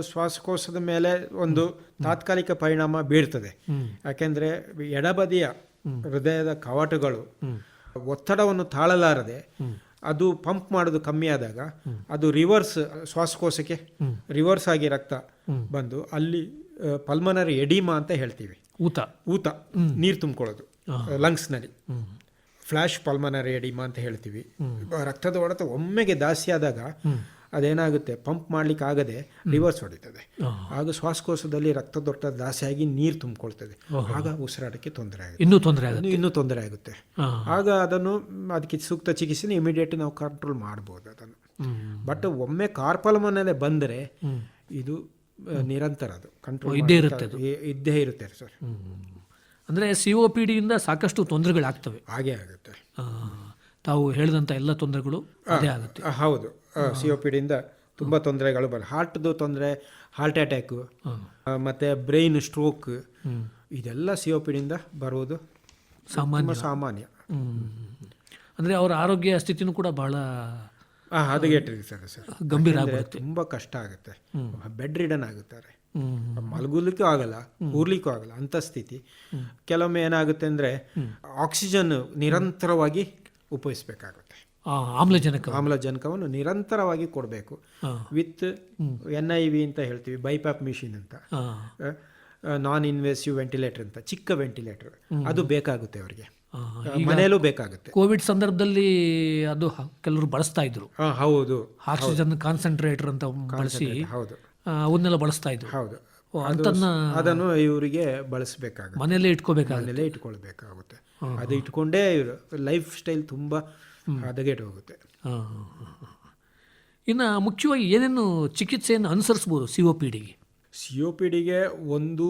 ಶ್ವಾಸಕೋಶದ ಮೇಲೆ ಒಂದು ತಾತ್ಕಾಲಿಕ ಪರಿಣಾಮ ಬೀರ್ತದೆ. ಯಾಕೆಂದ್ರೆ ಎಡಬದಿಯ ಹೃದಯದ ಕವಾಟಗಳು ಒತ್ತಡವನ್ನು ತಾಳಲಾರದೆ ಅದು ಪಂಪ್ ಮಾಡೋದು ಕಮ್ಮಿ ಆದಾಗ ಅದು ರಿವರ್ಸ್ ಶ್ವಾಸಕೋಶಕ್ಕೆ ರಿವರ್ಸ್ ಆಗಿ ರಕ್ತ ಬಂದು ಅಲ್ಲಿ ಪಲ್ಮನರಿ ಎಡಿಮಾ ಅಂತ ಹೇಳ್ತೀವಿ. ಊತ. ಊತ. ನೀರು ತುಂಬಿಕೊಳ್ಳೋದು. ಲಂಗ್ಸ್ನಲ್ಲಿ. ಫ್ಲಾಶ್ ಪಲ್ಮನರಿ ಎಡಿಮಾ ಅಂತ ಹೇಳ್ತೀವಿ. ರಕ್ತದ ಹೊಡೆತ ಒಮ್ಮೆಗೆ ದಾಸಿಯಾದಾಗ ಆದಾಗ ಅದೇನಾಗುತ್ತೆ? ಪಂಪ್ ಮಾಡ್ಲಿಕ್ಕೆ ಆಗದೆ ರಿವರ್ಸ್ ಹೊಡಿತದೆ. ಆಗ ಶ್ವಾಸಕೋಶದಲ್ಲಿ ರಕ್ತದೊತ್ತಡ ದಾಸಿಯಾಗಿ ನೀರು ತುಂಬಿಕೊಳ್ತದೆ. ಆಗ ಉಸಿರಾಟಕ್ಕೆ ತೊಂದರೆ ಆಗುತ್ತೆ. ಇನ್ನೂ ತೊಂದರೆ ಆಗುತ್ತೆ? ಇನ್ನು ತೊಂದರೆ ಆಗುತ್ತೆ. ಆಗ ಅದನ್ನು ಅದಕ್ಕೆ ಸೂಕ್ತ ಚಿಕಿತ್ಸೆ ಇಮಿಡಿಯೇಟ್ ನಾವು ಕಂಟ್ರೋಲ್ ಮಾಡ್ಬೋದು ಅದನ್ನು. ಬಟ್ ಒಮ್ಮೆ ಕಾರ್ಪಲ್ಮನಲ್ಲೇ ಬಂದರೆ ಇದು ನಿರಂತರ ಅದು. ಕಂಟ್ರೋಲ್ ಇದ್ದೇ ಇರುತ್ತೆ ಇದ್ದೇ ಇರುತ್ತೆ ಸರ್ ಅಂದರೆ ಸಿ ಒ ಪಿ ಡಿಯಿಂದ ಸಾಕಷ್ಟು ತೊಂದರೆಗಳಾಗ್ತವೆ. ಹಾಗೆ ಆಗುತ್ತೆ. ತಾವು ಹೇಳಿದಂಥ ಎಲ್ಲ ತೊಂದರೆಗಳು ಅದೇ ಆಗುತ್ತೆ. ಹೌದು. ಸಿ ಒ ಪಿ ಡಿಯಿಂದ ತುಂಬ ತೊಂದರೆಗಳು ಬರ ಹಾರ್ಟ್ದು ತೊಂದರೆ ಹಾರ್ಟ್ ಅಟ್ಯಾಕು ಮತ್ತು ಬ್ರೈನ್ ಸ್ಟ್ರೋಕ್ ಇದೆಲ್ಲ ಸಿ ಒ ಪಿ ಡಿಯಿಂದ ಬರುವುದು ಸಾಮಾನ್ಯ. ಸಾಮಾನ್ಯ. ಅಂದರೆ ಅವರ ಆರೋಗ್ಯ ಸ್ಥಿತಿನೂ ಕೂಡ ಬಹಳ ಹದಗೆಟ್ಟಿದೆ ಸರ್ ಸರ್. ಗಂಭೀರ ತುಂಬ ಕಷ್ಟ ಆಗುತ್ತೆ. ಬೆಡ್ ರಿಡನ್ ಆಗುತ್ತಾರೆ. ಮಲಗಲಿಕ್ಕೂ ಆಗಲ್ಲ ಕೂರ್ಲಿಕ್ಕೂ ಆಗಲ್ಲ ಅಂತ ಸ್ಥಿತಿ. ಕೆಲವೊಮ್ಮೆ ಏನಾಗುತ್ತೆ ಅಂದರೆ ಆಕ್ಸಿಜನ್ ನಿರಂತರವಾಗಿ ಉಪಯೋಗಿಸ್ಬೇಕಾಗುತ್ತೆ. ಆಮ್ಲಜನಕ ಆಮ್ಲಜನಕವನ್ನು. ನಿರಂತರವಾಗಿ ಕೊಡಬೇಕು. ವಿತ್ ಎನ್ ಐ ವಿ ಅಂತ ಹೇಳ್ತೀವಿ ಬೈಪ್ಯಾಪ್ ಮಿಷಿನ್ ಅಂತ. ನಾನ್ ಇನ್ವೆಸಿವ್ ವೆಂಟಿಲೇಟರ್ ಅಂತ ಚಿಕ್ಕ ವೆಂಟಿಲೇಟರ್ ಅದು ಬೇಕಾಗುತ್ತೆ ಅವರಿಗೆ. ಮನೆಯಲ್ಲೂ ಬೇಕಾಗುತ್ತೆ. ಕೋವಿಡ್ ಸಂದರ್ಭದಲ್ಲಿ ಅದು ಕೆಲವರು ಬಳಸ್ತಾ ಇದ್ರು. ಹೌದು. ಆಕ್ಸಿಜನ್ ಕಾನ್ಸಂಟ್ರೇಟರ್ ಅಂತ ಬಳಸಿ ಹೌದು. ಅವನ್ನೆಲ್ಲ ಬಳಸ್ತಾ ಇದ್ರು. ಹೌದು. ಅದನ್ನು ಇವರಿಗೆ ಬಳಸಬೇಕಾಗುತ್ತೆ. ಮನೆಯಲ್ಲೇ ಇಟ್ಕೋಬೇಕಾಗುತ್ತೆ. ಮನೆಯಲ್ಲೇ ಇಟ್ಕೊಳ್ಬೇಕಾಗುತ್ತೆ. ಅದು ಇಟ್ಕೊಂಡೇ ಇವರು ಲೈಫ್ ಸ್ಟೈಲ್ ತುಂಬ ಹದಗೆಟ್ಟು ಹೋಗುತ್ತೆ. ಇನ್ನು ಮುಖ್ಯವಾಗಿ ಏನೇನು ಚಿಕಿತ್ಸೆಯನ್ನು ಅನುಸರಿಸ್ಬೋದು ಸಿ ಒ ಪಿ ಡಿಗೆ ಸಿ ಒ ಪಿ ಡಿಗೆ ಒಂದು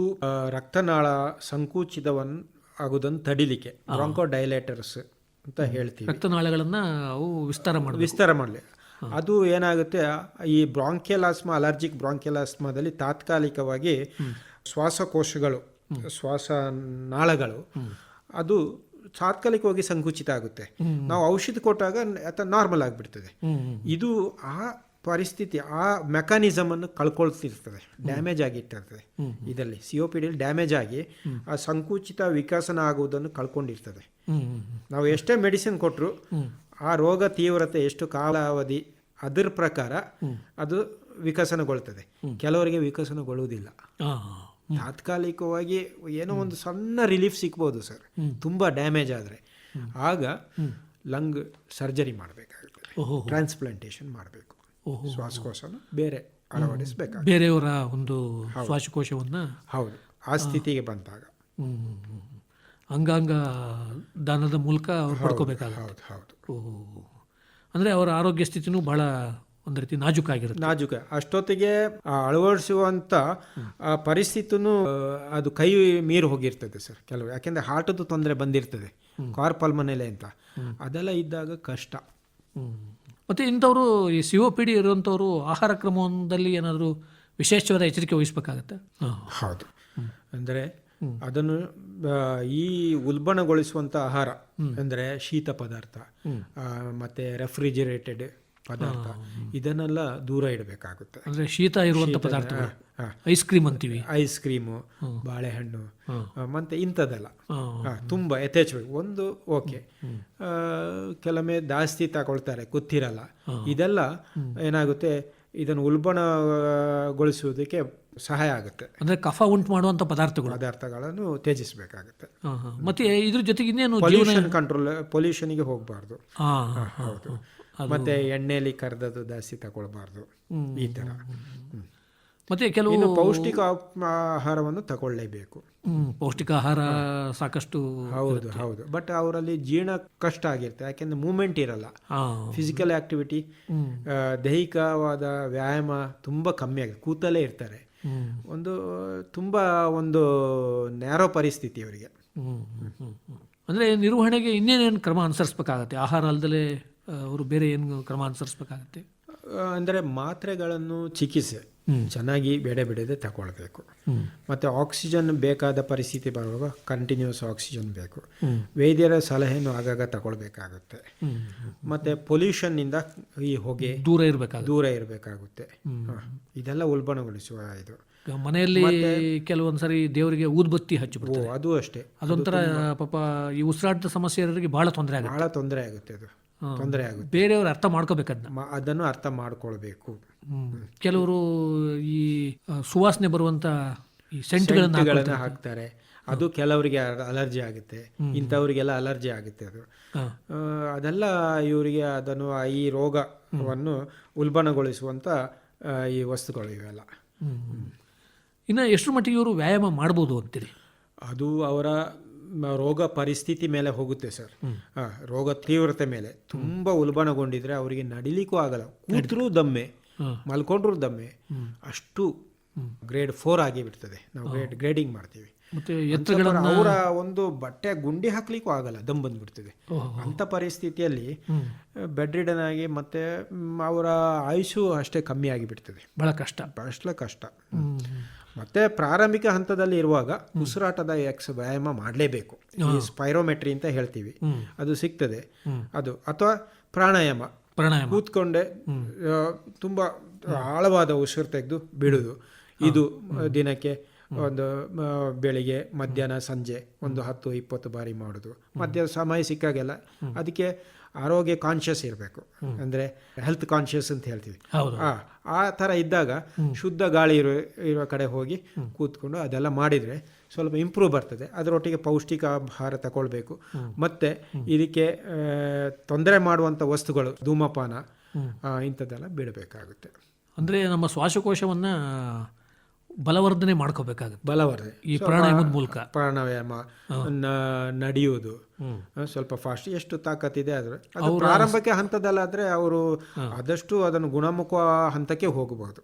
ರಕ್ತನಾಳ ಸಂಕುಚಿತವನ್ನು ಆಗೋದನ್ನು ತಡಿಲಿಕ್ಕೆ. ಬ್ರಾಂಕೋ ಡೈಲೇಟರ್ಸ್ ಅಂತ ಹೇಳ್ತೀವಿ. ರಕ್ತನಾಳಗಳನ್ನು ಅವು ವಿಸ್ತಾರ ಮಾಡಿ ವಿಸ್ತಾರ ಮಾಡಲಿ. ಅದು ಏನಾಗುತ್ತೆ ಈ ಬ್ರಾಂಕ್ಯಲಾಸ್ಮಾ ಅಲರ್ಜಿಕ್ ಬ್ರಾಂಕ್ಯಲಾಸ್ಮಾದಲ್ಲಿ ತಾತ್ಕಾಲಿಕವಾಗಿ ಶ್ವಾಸಕೋಶಗಳು ಶ್ವಾಸ ನಾಳಗಳು ಅದು ತಾತ್ಕಾಲಿಕವಾಗಿ ಸಂಕುಚಿತ ಆಗುತ್ತೆ. ನಾವು ಔಷಧಿ ಕೊಟ್ಟಾಗ ಅಥವಾ ನಾರ್ಮಲ್ ಆಗಿಬಿಡ್ತದೆ. ಇದು ಆ ಪರಿಸ್ಥಿತಿ ಆ ಮೆಕಾನಿಸಮ್ ಅನ್ನು ಕಳ್ಕೊಳ್ತಿರ್ತದೆ ಡ್ಯಾಮೇಜ್ ಆಗಿಟ್ಟಿರ್ತದೆ ಇದರಲ್ಲಿ ಸಿ ಒ ಪಿ ಡಿಯಲ್ಲಿ ಡ್ಯಾಮೇಜ್ ಆಗಿ ಆ ಸಂಕುಚಿತ ವಿಕಸನ ಆಗುವುದನ್ನು ಕಳ್ಕೊಂಡಿರ್ತದೆ. ನಾವು ಎಷ್ಟೇ ಮೆಡಿಸಿನ್ ಕೊಟ್ಟರು ಆ ರೋಗ ತೀವ್ರತೆ ಎಷ್ಟು ಕಾಲಾವಧಿ ಅದರ ಪ್ರಕಾರ ಅದು ವಿಕಸನಗೊಳ್ತದೆ. ಕೆಲವರಿಗೆ ವಿಕಸನಗೊಳ್ಳುವುದಿಲ್ಲ. ತಾತ್ಕಾಲಿಕವಾಗಿ ಏನೋ ಒಂದು ಸಣ್ಣ ರಿಲೀಫ್ ಸಿಗ್ಬೋದು ಸರ್. ತುಂಬ ಡ್ಯಾಮೇಜ್ ಆದರೆ. ಆಗ ಲಂಗ್ ಸರ್ಜರಿ ಮಾಡಬೇಕಾಗುತ್ತೆ. ಟ್ರಾನ್ಸ್ಪ್ಲಾಂಟೇಶನ್ ಮಾಡಬೇಕು. ಶ್ವಾಸಕೋಶನ ಬೇರೆ ಅಳವಡಿಸಬೇಕು ಬೇರೆಯವರ ಒಂದು ಶ್ವಾಸಕೋಶವನ್ನು ಹೌದು. ಆ ಸ್ಥಿತಿಗೆ ಬಂದಾಗ. ಅಂಗಾಂಗ ದಾನದ ಮೂಲಕ ಅವ್ರು ಪಡ್ಕೋಬೇಕಾಗುತ್ತೆ. ಹೌದು ಹೌದು. ಓಹೋ. ಅಂದರೆ ಅವರ ಆರೋಗ್ಯ ಸ್ಥಿತಿನೂ ಬಹಳ ಒಂದು ರೀತಿ ನಾಜುಕಾಗಿರುತ್ತೆ ನಾಜುಕ. ಅಷ್ಟೊತ್ತಿಗೆ ಅಳವಡಿಸುವಂಥ ಪರಿಸ್ಥಿತಿನೂ ಅದು ಕೈ ಮೀರಿ ಹೋಗಿರ್ತದೆ ಸರ್ ಕೆಲವು. ಯಾಕೆಂದ್ರೆ ಹಾರ್ಟದ್ದು ತೊಂದರೆ ಬಂದಿರ್ತದೆ. ಕಾರ್ಪಲ್ ಮನೇಲೆ ಅಂತ. ಅದೆಲ್ಲ ಇದ್ದಾಗ ಕಷ್ಟ. ಮತ್ತು ಇಂಥವರು ಈ ಸಿ ಒ ಪಿ ಡಿ ಇರುವಂಥವ್ರು ಆಹಾರ ಕ್ರಮದಲ್ಲಿ ಏನಾದರೂ ವಿಶೇಷವಾದ ಎಚ್ಚರಿಕೆ ವಹಿಸ್ಬೇಕಾಗತ್ತೆ? ಹೌದು. ಅಂದರೆ ಅದನ್ನು ಈ ಉಲ್ಬಣಗೊಳಿಸುವಂಥ ಆಹಾರ ಅಂದರೆ ಶೀತ ಪದಾರ್ಥ ಮತ್ತೆ ರೆಫ್ರಿಜಿರೇಟೆಡ್ ಪದಾರ್ಥ. ಇದನ್ನೆಲ್ಲ ದೂರ ಇಡಬೇಕಾಗುತ್ತೆ. ಅಂದರೆ ಶೀತ ಇರುವಂಥ ಪದಾರ್ಥ. ಐಸ್ ಕ್ರೀಮ್ ಅಂತೀವಿ. ಐಸ್ ಕ್ರೀಮು ಬಾಳೆಹಣ್ಣು ಮತ್ತೆ ಇಂಥದ್ದೆಲ್ಲ. ತುಂಬ ಯಥೇಚ್ಛವಾಗಿ. ಒಂದು ಓಕೆ. ಕೆಲವೊಮ್ಮೆ ಜಾಸ್ತಿ ತಗೊಳ್ತಾರೆ ಗೊತ್ತಿರಲ್ಲ. ಇದೆಲ್ಲ ಏನಾಗುತ್ತೆ ಇದನ್ನು ಉಲ್ಬಣಗೊಳಿಸುವುದಕ್ಕೆ ಸಹಾಯ ಆಗುತ್ತೆ. ಅಂದ್ರೆ ಕಫ ಉಂಟು ಮಾಡುವಂತ ಪದಾರ್ಥಗಳು. ಪದಾರ್ಥಗಳನ್ನು ತ್ಯಜಿಸಬೇಕಾಗುತ್ತೆ. ಮತ್ತೆ ಇದ್ರ ಜೊತೆಗೆ ಇನ್ನೇನು ಪೊಲ್ಯೂಷನ್ ಕಂಟ್ರೋಲ್ ಪೊಲ್ಯೂಷನ್ಗೆ ಹೋಗಬಾರ್ದು. ಹೌದು. ಮತ್ತೆ ಎಣ್ಣೆಯಲ್ಲಿ ಕರೆದದ್ದು ಜಾಸ್ತಿ ತಗೊಳ್ಬಾರ್ದು. ಈ ತರ. ಮತ್ತೆ ಕೆಲವು ಪೌಷ್ಟಿಕ ಆಹಾರವನ್ನು ತಗೊಳ್ಳೇಬೇಕು. ಪೌಷ್ಟಿಕ ಆಹಾರ ಸಾಕಷ್ಟು ಹೌದು ಹೌದು. ಬಟ್ ಅವರಲ್ಲಿ ಜೀರ್ಣ ಕಷ್ಟ ಆಗಿರುತ್ತೆ. ಯಾಕೆಂದ್ರೆ ಮೂಮೆಂಟ್ ಇರಲ್ಲ. ಫಿಸಿಕಲ್ ಆಕ್ಟಿವಿಟಿ ದೈಹಿಕವಾದ ವ್ಯಾಯಾಮ ತುಂಬಾ ಕಮ್ಮಿ ಆಗಿದೆ ಕೂತಲೇ ಇರ್ತಾರೆ. ಒಂದು ತುಂಬಾ ಒಂದು ನ್ಯಾರೋ ಪರಿಸ್ಥಿತಿ ಅವರಿಗೆ. ಅಂದ್ರೆ ನಿರ್ವಹಣೆಗೆ ಇನ್ನೇನೇನು ಕ್ರಮ ಅನುಸರಿಸ್ಬೇಕಾಗತ್ತೆ? ಆಹಾರ ಅಲ್ಲದೆ ಅವರು ಬೇರೆ ಏನು ಕ್ರಮ ಅನುಸರಿಸ್ಬೇಕಾಗುತ್ತೆ? ಅಂದರೆ ಮಾತ್ರೆಗಳನ್ನು ಚಿಕಿತ್ಸೆ. ಚೆನ್ನಾಗಿ ಬೇಡ ಬಿಡದೆ ತಗೊಳ್ಬೇಕು. ಮತ್ತು ಆಕ್ಸಿಜನ್ ಬೇಕಾದ ಪರಿಸ್ಥಿತಿ ಬರುವಾಗ ಕಂಟಿನ್ಯೂಸ್ ಆಕ್ಸಿಜನ್ ಬೇಕು. ವೈದ್ಯರ ಸಲಹೆಯನ್ನು ಆಗಾಗ ತಗೊಳ್ಬೇಕಾಗುತ್ತೆ. ಮತ್ತು ಪೊಲ್ಯೂಷನ್ನಿಂದ ಈ ಹೊಗೆ ದೂರ ಇರಬೇಕಾಗುತ್ತೆ. ದೂರ ಇರಬೇಕಾಗುತ್ತೆ. ಇದೆಲ್ಲ ಉಲ್ಬಣಗೊಳಿಸುವ ಇದು. ಮನೆಯಲ್ಲಿ ಕೆಲವೊಂದು ಸರಿ ದೇವರಿಗೆ ಊದ್ಬತ್ತಿ ಹಚ್ಚಿಬಿಡ್ತಾರೆ. ಅದು ಅಷ್ಟೇ. ಅದೊಂಥರ ಪಾಪ ಈ ಉಸಿರಾಟದ ಸಮಸ್ಯೆ ಇರೋರಿಗೆ ಬಹಳ ತೊಂದರೆ ಆಗುತ್ತೆ. ಬಹಳ ತೊಂದರೆ ಆಗುತ್ತೆ ಅದು. ತೊಂದರೆ ಆಗುತ್ತೆ. ಬೇರೆಯವರು ಅರ್ಥ ಮಾಡ್ಕೋಬೇಕು ಅದನ್ನ. ಅದನ್ನು ಅರ್ಥ ಮಾಡ್ಕೊಳ್ಬೇಕು. ಕೆಲವರು ಈ ಸುವಾಸನೆ ಬರುವಂತ ಈ ಸೆಂಟ್ಗಳನ್ನ ಗಳನ್ನು ಹಾಕ್ತಾರೆ. ಅದು ಕೆಲವರಿಗೆ ಅಲರ್ಜಿ ಆಗುತ್ತೆ. ಇಂಥವರಿಗೆಲ್ಲ ಅಲರ್ಜಿ ಆಗುತ್ತೆ ಅದು. ಅದೆಲ್ಲ ಇವರಿಗೆ ಅದನ್ನು ಈ ರೋಗವನ್ನು ಉಲ್ಬಣಗೊಳಿಸುವಂತ ಈ ವಸ್ತುಗಳು ಇವೆಲ್ಲ. ಇನ್ನು ಎಷ್ಟು ಮಟ್ಟಿಗೆ ಇವರು ವ್ಯಾಯಾಮ ಮಾಡ್ಬೋದು ಅಂತೀರಿ? ಅದು ಅವರ ರೋಗ ಪರಿಸ್ಥಿತಿ ಮೇಲೆ ಹೋಗುತ್ತೆ ಸರ್. ಹಾ ರೋಗ ತೀವ್ರತೆ ಮೇಲೆ ತುಂಬ ಉಲ್ಬಣಗೊಂಡಿದ್ರೆ ಅವರಿಗೆ ನಡಿಲಿಕ್ಕೂ ಆಗಲ್ಲ. ಕೂತ್ರೂ ದಮ್ಮೆ ಮಲ್ಕೊಂಡ್ರೂ ದಮ್ಮೆ ಅಷ್ಟು ಗ್ರೇಡ್ ಫೋರ್ ಆಗಿ ಬಿಡ್ತದೆ. ನಾವು ಗ್ರೇಡ್ ಗ್ರೇಡಿಂಗ್ ಮಾಡ್ತೀವಿ. ಅವರ ಒಂದು ಬಟ್ಟೆ ಗುಂಡಿ ಹಾಕ್ಲಿಕ್ಕೂ ಆಗಲ್ಲ ದಮ್ ಬಂದ್ಬಿಡ್ತದೆ. ಅಂತ ಪರಿಸ್ಥಿತಿಯಲ್ಲಿ ಬೆಡ್ ರಿಡನ್ ಆಗಿ ಮತ್ತೆ ಅವರ ಆಯುಷು ಅಷ್ಟೇ ಕಮ್ಮಿ ಆಗಿಬಿಡ್ತದೆ. ಬಹಳ ಕಷ್ಟ. ಬಹಳ ಕಷ್ಟ. ಮತ್ತೆ ಪ್ರಾರಂಭಿಕ ಹಂತದಲ್ಲಿ ಇರುವಾಗ ಉಸಿರಾಟದ ಎಕ್ಸ್ ವ್ಯಾಯಾಮ ಮಾಡಲೇಬೇಕು. ಸ್ಪೈರೋಮೆಟ್ರಿ ಅಂತ ಹೇಳ್ತೀವಿ. ಅದು ಸಿಗ್ತದೆ. ಅದು ಅಥವಾ ಪ್ರಾಣಾಯಾಮ. ಪ್ರಾಣಾಯಾಮ. ಕೂತ್ಕೊಂಡೆ ತುಂಬಾ ಆಳವಾದ ಉಸಿರು ತೆಗೆದು ಬಿಡುದು ಇದು ದಿನಕ್ಕೆ ಒಂದು ಬೆಳಿಗ್ಗೆ ಮಧ್ಯಾಹ್ನ ಸಂಜೆ ಒಂದು ಹತ್ತು ಇಪ್ಪತ್ತು ಬಾರಿ ಮಾಡೋದು. ಮಧ್ಯ ಸಮಯ ಸಿಕ್ಕಾಗೆಲ್ಲ ಅದಕ್ಕೆ ಆರೋಗ್ಯ ಕಾನ್ಷಿಯಸ್ ಇರಬೇಕು. ಅಂದ್ರೆ ಹೆಲ್ತ್ ಕಾನ್ಷಿಯಸ್ ಅಂತ ಹೇಳ್ತೀವಿ. ಹೌದು. ಆ ತರ ಥರ ಇದ್ದಾಗ ಶುದ್ಧ ಗಾಳಿ ಇರೋ ಇರೋ ಕಡೆ ಹೋಗಿ ಕೂತ್ಕೊಂಡು ಅದೆಲ್ಲ ಮಾಡಿದರೆ ಸ್ವಲ್ಪ ಇಂಪ್ರೂವ್ ಬರ್ತದೆ. ಅದರೊಟ್ಟಿಗೆ ಪೌಷ್ಟಿಕ ಆಹಾರ ತಗೊಳ್ಬೇಕು. ಮತ್ತು ಇದಕ್ಕೆ ತೊಂದರೆ ಮಾಡುವಂಥ ವಸ್ತುಗಳು ಧೂಮಪಾನ ಇಂಥದ್ದೆಲ್ಲ ಬಿಡಬೇಕಾಗುತ್ತೆ. ಅಂದ್ರೆ ನಮ್ಮ ಶ್ವಾಸಕೋಶವನ್ನ ಬಲವರ್ಧನೆ ಮಾಡ್ಕೋಬೇಕಾಗುತ್ತೆ. ಬಲವರ್ಧನೆ. ಈ ಪ್ರಾಣಾಯಾಮದ ಮೂಲಕ. ಪ್ರಾಣಾಯಾಮ ನಡೆಯುವುದು. ಸ್ವಲ್ಪ ಫಾಸ್ಟ್ ಎಷ್ಟು ತಾಕತ್ತಿದೆ ಆದರೆ. ಅದು ಪ್ರಾರಂಭಕ್ಕೆ ಹಂತದಲ್ಲಾದರೆ ಅವರು ಆದಷ್ಟು ಅದನ್ನು ಗುಣಮುಖ ಹಂತಕ್ಕೆ ಹೋಗಬಹುದು.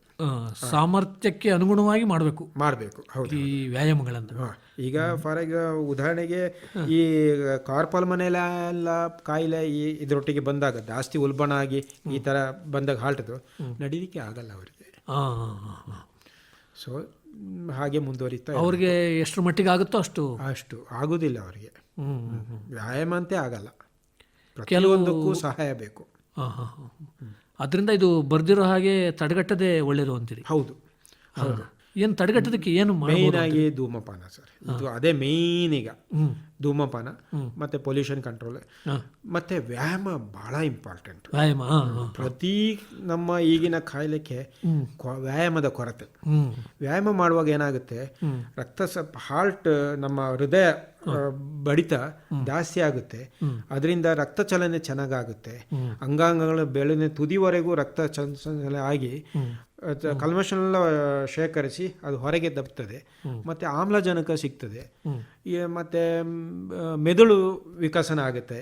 ಸಾಮರ್ಥ್ಯಕ್ಕೆ ಅನುಗುಣವಾಗಿ ಮಾಡಬೇಕು. ಮಾಡಬೇಕು. ಹೌದು ಈ ವ್ಯಾಯಾಮಗಳನ್ನು ಈಗ ಫಾರ್ ಈಗ ಉದಾಹರಣೆಗೆ ಈ ಕಾರ್ಪಲ್ ಮನೆಯಲ್ಲ ಕಾಯಿಲೆ ಈ ಇದರೊಟ್ಟಿಗೆ ಬಂದಾಗ ಜಾಸ್ತಿ ಉಲ್ಬಣ ಆಗಿ ಈ ತರ ಬಂದಾಗ ಹಾಲ್ಟದು ನಡೀಲಿಕ್ಕೆ ಆಗಲ್ಲ ಅವರಿಗೆ. ಸೊ ಹಾಗೆ ಮುಂದುವರಿತಾ. ಅವ್ರಿಗೆ ಎಷ್ಟು ಮಟ್ಟಿಗೆ ಆಗುತ್ತೋ ಅಷ್ಟು. ಅಷ್ಟು. ಆಗುದಿಲ್ಲ ಅವರಿಗೆ. ವ್ಯಾಯಾಮ ಅಂತೇ ಆಗಲ್ಲ. ಕೆಲವೊಂದಕ್ಕೂ ಸಹಾಯ ಬೇಕು. ಹಾಂ. ಅದರಿಂದ ಇದು ಬರ್ದಿರೋ ಹಾಗೆ ತಡೆಗಟ್ಟದೆ ಒಳ್ಳೆಯದು ಅಂತೀರಿ. ಹೌದು. ಹೌದು. ಏನು ತಡೆಗಟ್ಟೋದಕ್ಕೆ ಏನು ಮೇನ್ ಆಗಿ ಧೂಮಪಾನ ಸರ್. ಇದು ಅದೇ ಮೇನ್ ಈಗ. ಧೂಮಪಾನ ಮತ್ತೆ ಪೊಲ್ಯೂಷನ್ ಕಂಟ್ರೋಲ್ ಮತ್ತೆ ವ್ಯಾಯಾಮ ಬಹಳ ಇಂಪಾರ್ಟೆಂಟ್ ವ್ಯಾಯಾಮ. ಪ್ರತಿ ನಮ್ಮ ಈಗಿನ ಕಾಯಿಲೆಗೆ ವ್ಯಾಯಾಮದ ಕೊರತೆ. ವ್ಯಾಯಾಮ ಮಾಡುವಾಗ ಏನಾಗುತ್ತೆ ರಕ್ತ ಹಾರ್ಟ್ ನಮ್ಮ ಹೃದಯ ಬಡಿತ ಜಾಸ್ತಿ ಆಗುತ್ತೆ. ಅದರಿಂದ ರಕ್ತ ಚಲನೆ ಚೆನ್ನಾಗಾಗುತ್ತೆ. ಅಂಗಾಂಗಗಳ ಬೆಳನೆ ತುದಿವರೆಗೂ ರಕ್ತ ಚಲ- ಚಲನೆ ಆಗಿ ಅದ್ ಕಲ್ಮಶನೆಲ್ಲ ಶೇಖರಿಸಿ ಅದು ಹೊರಗೆ ದಬ್ತದೆ. ಮತ್ತೆ ಆಮ್ಲಜನಕ ಸಿಗ್ತದೆ. ಮತ್ತು ಮೆದುಳು ವಿಕಸನ ಆಗುತ್ತೆ.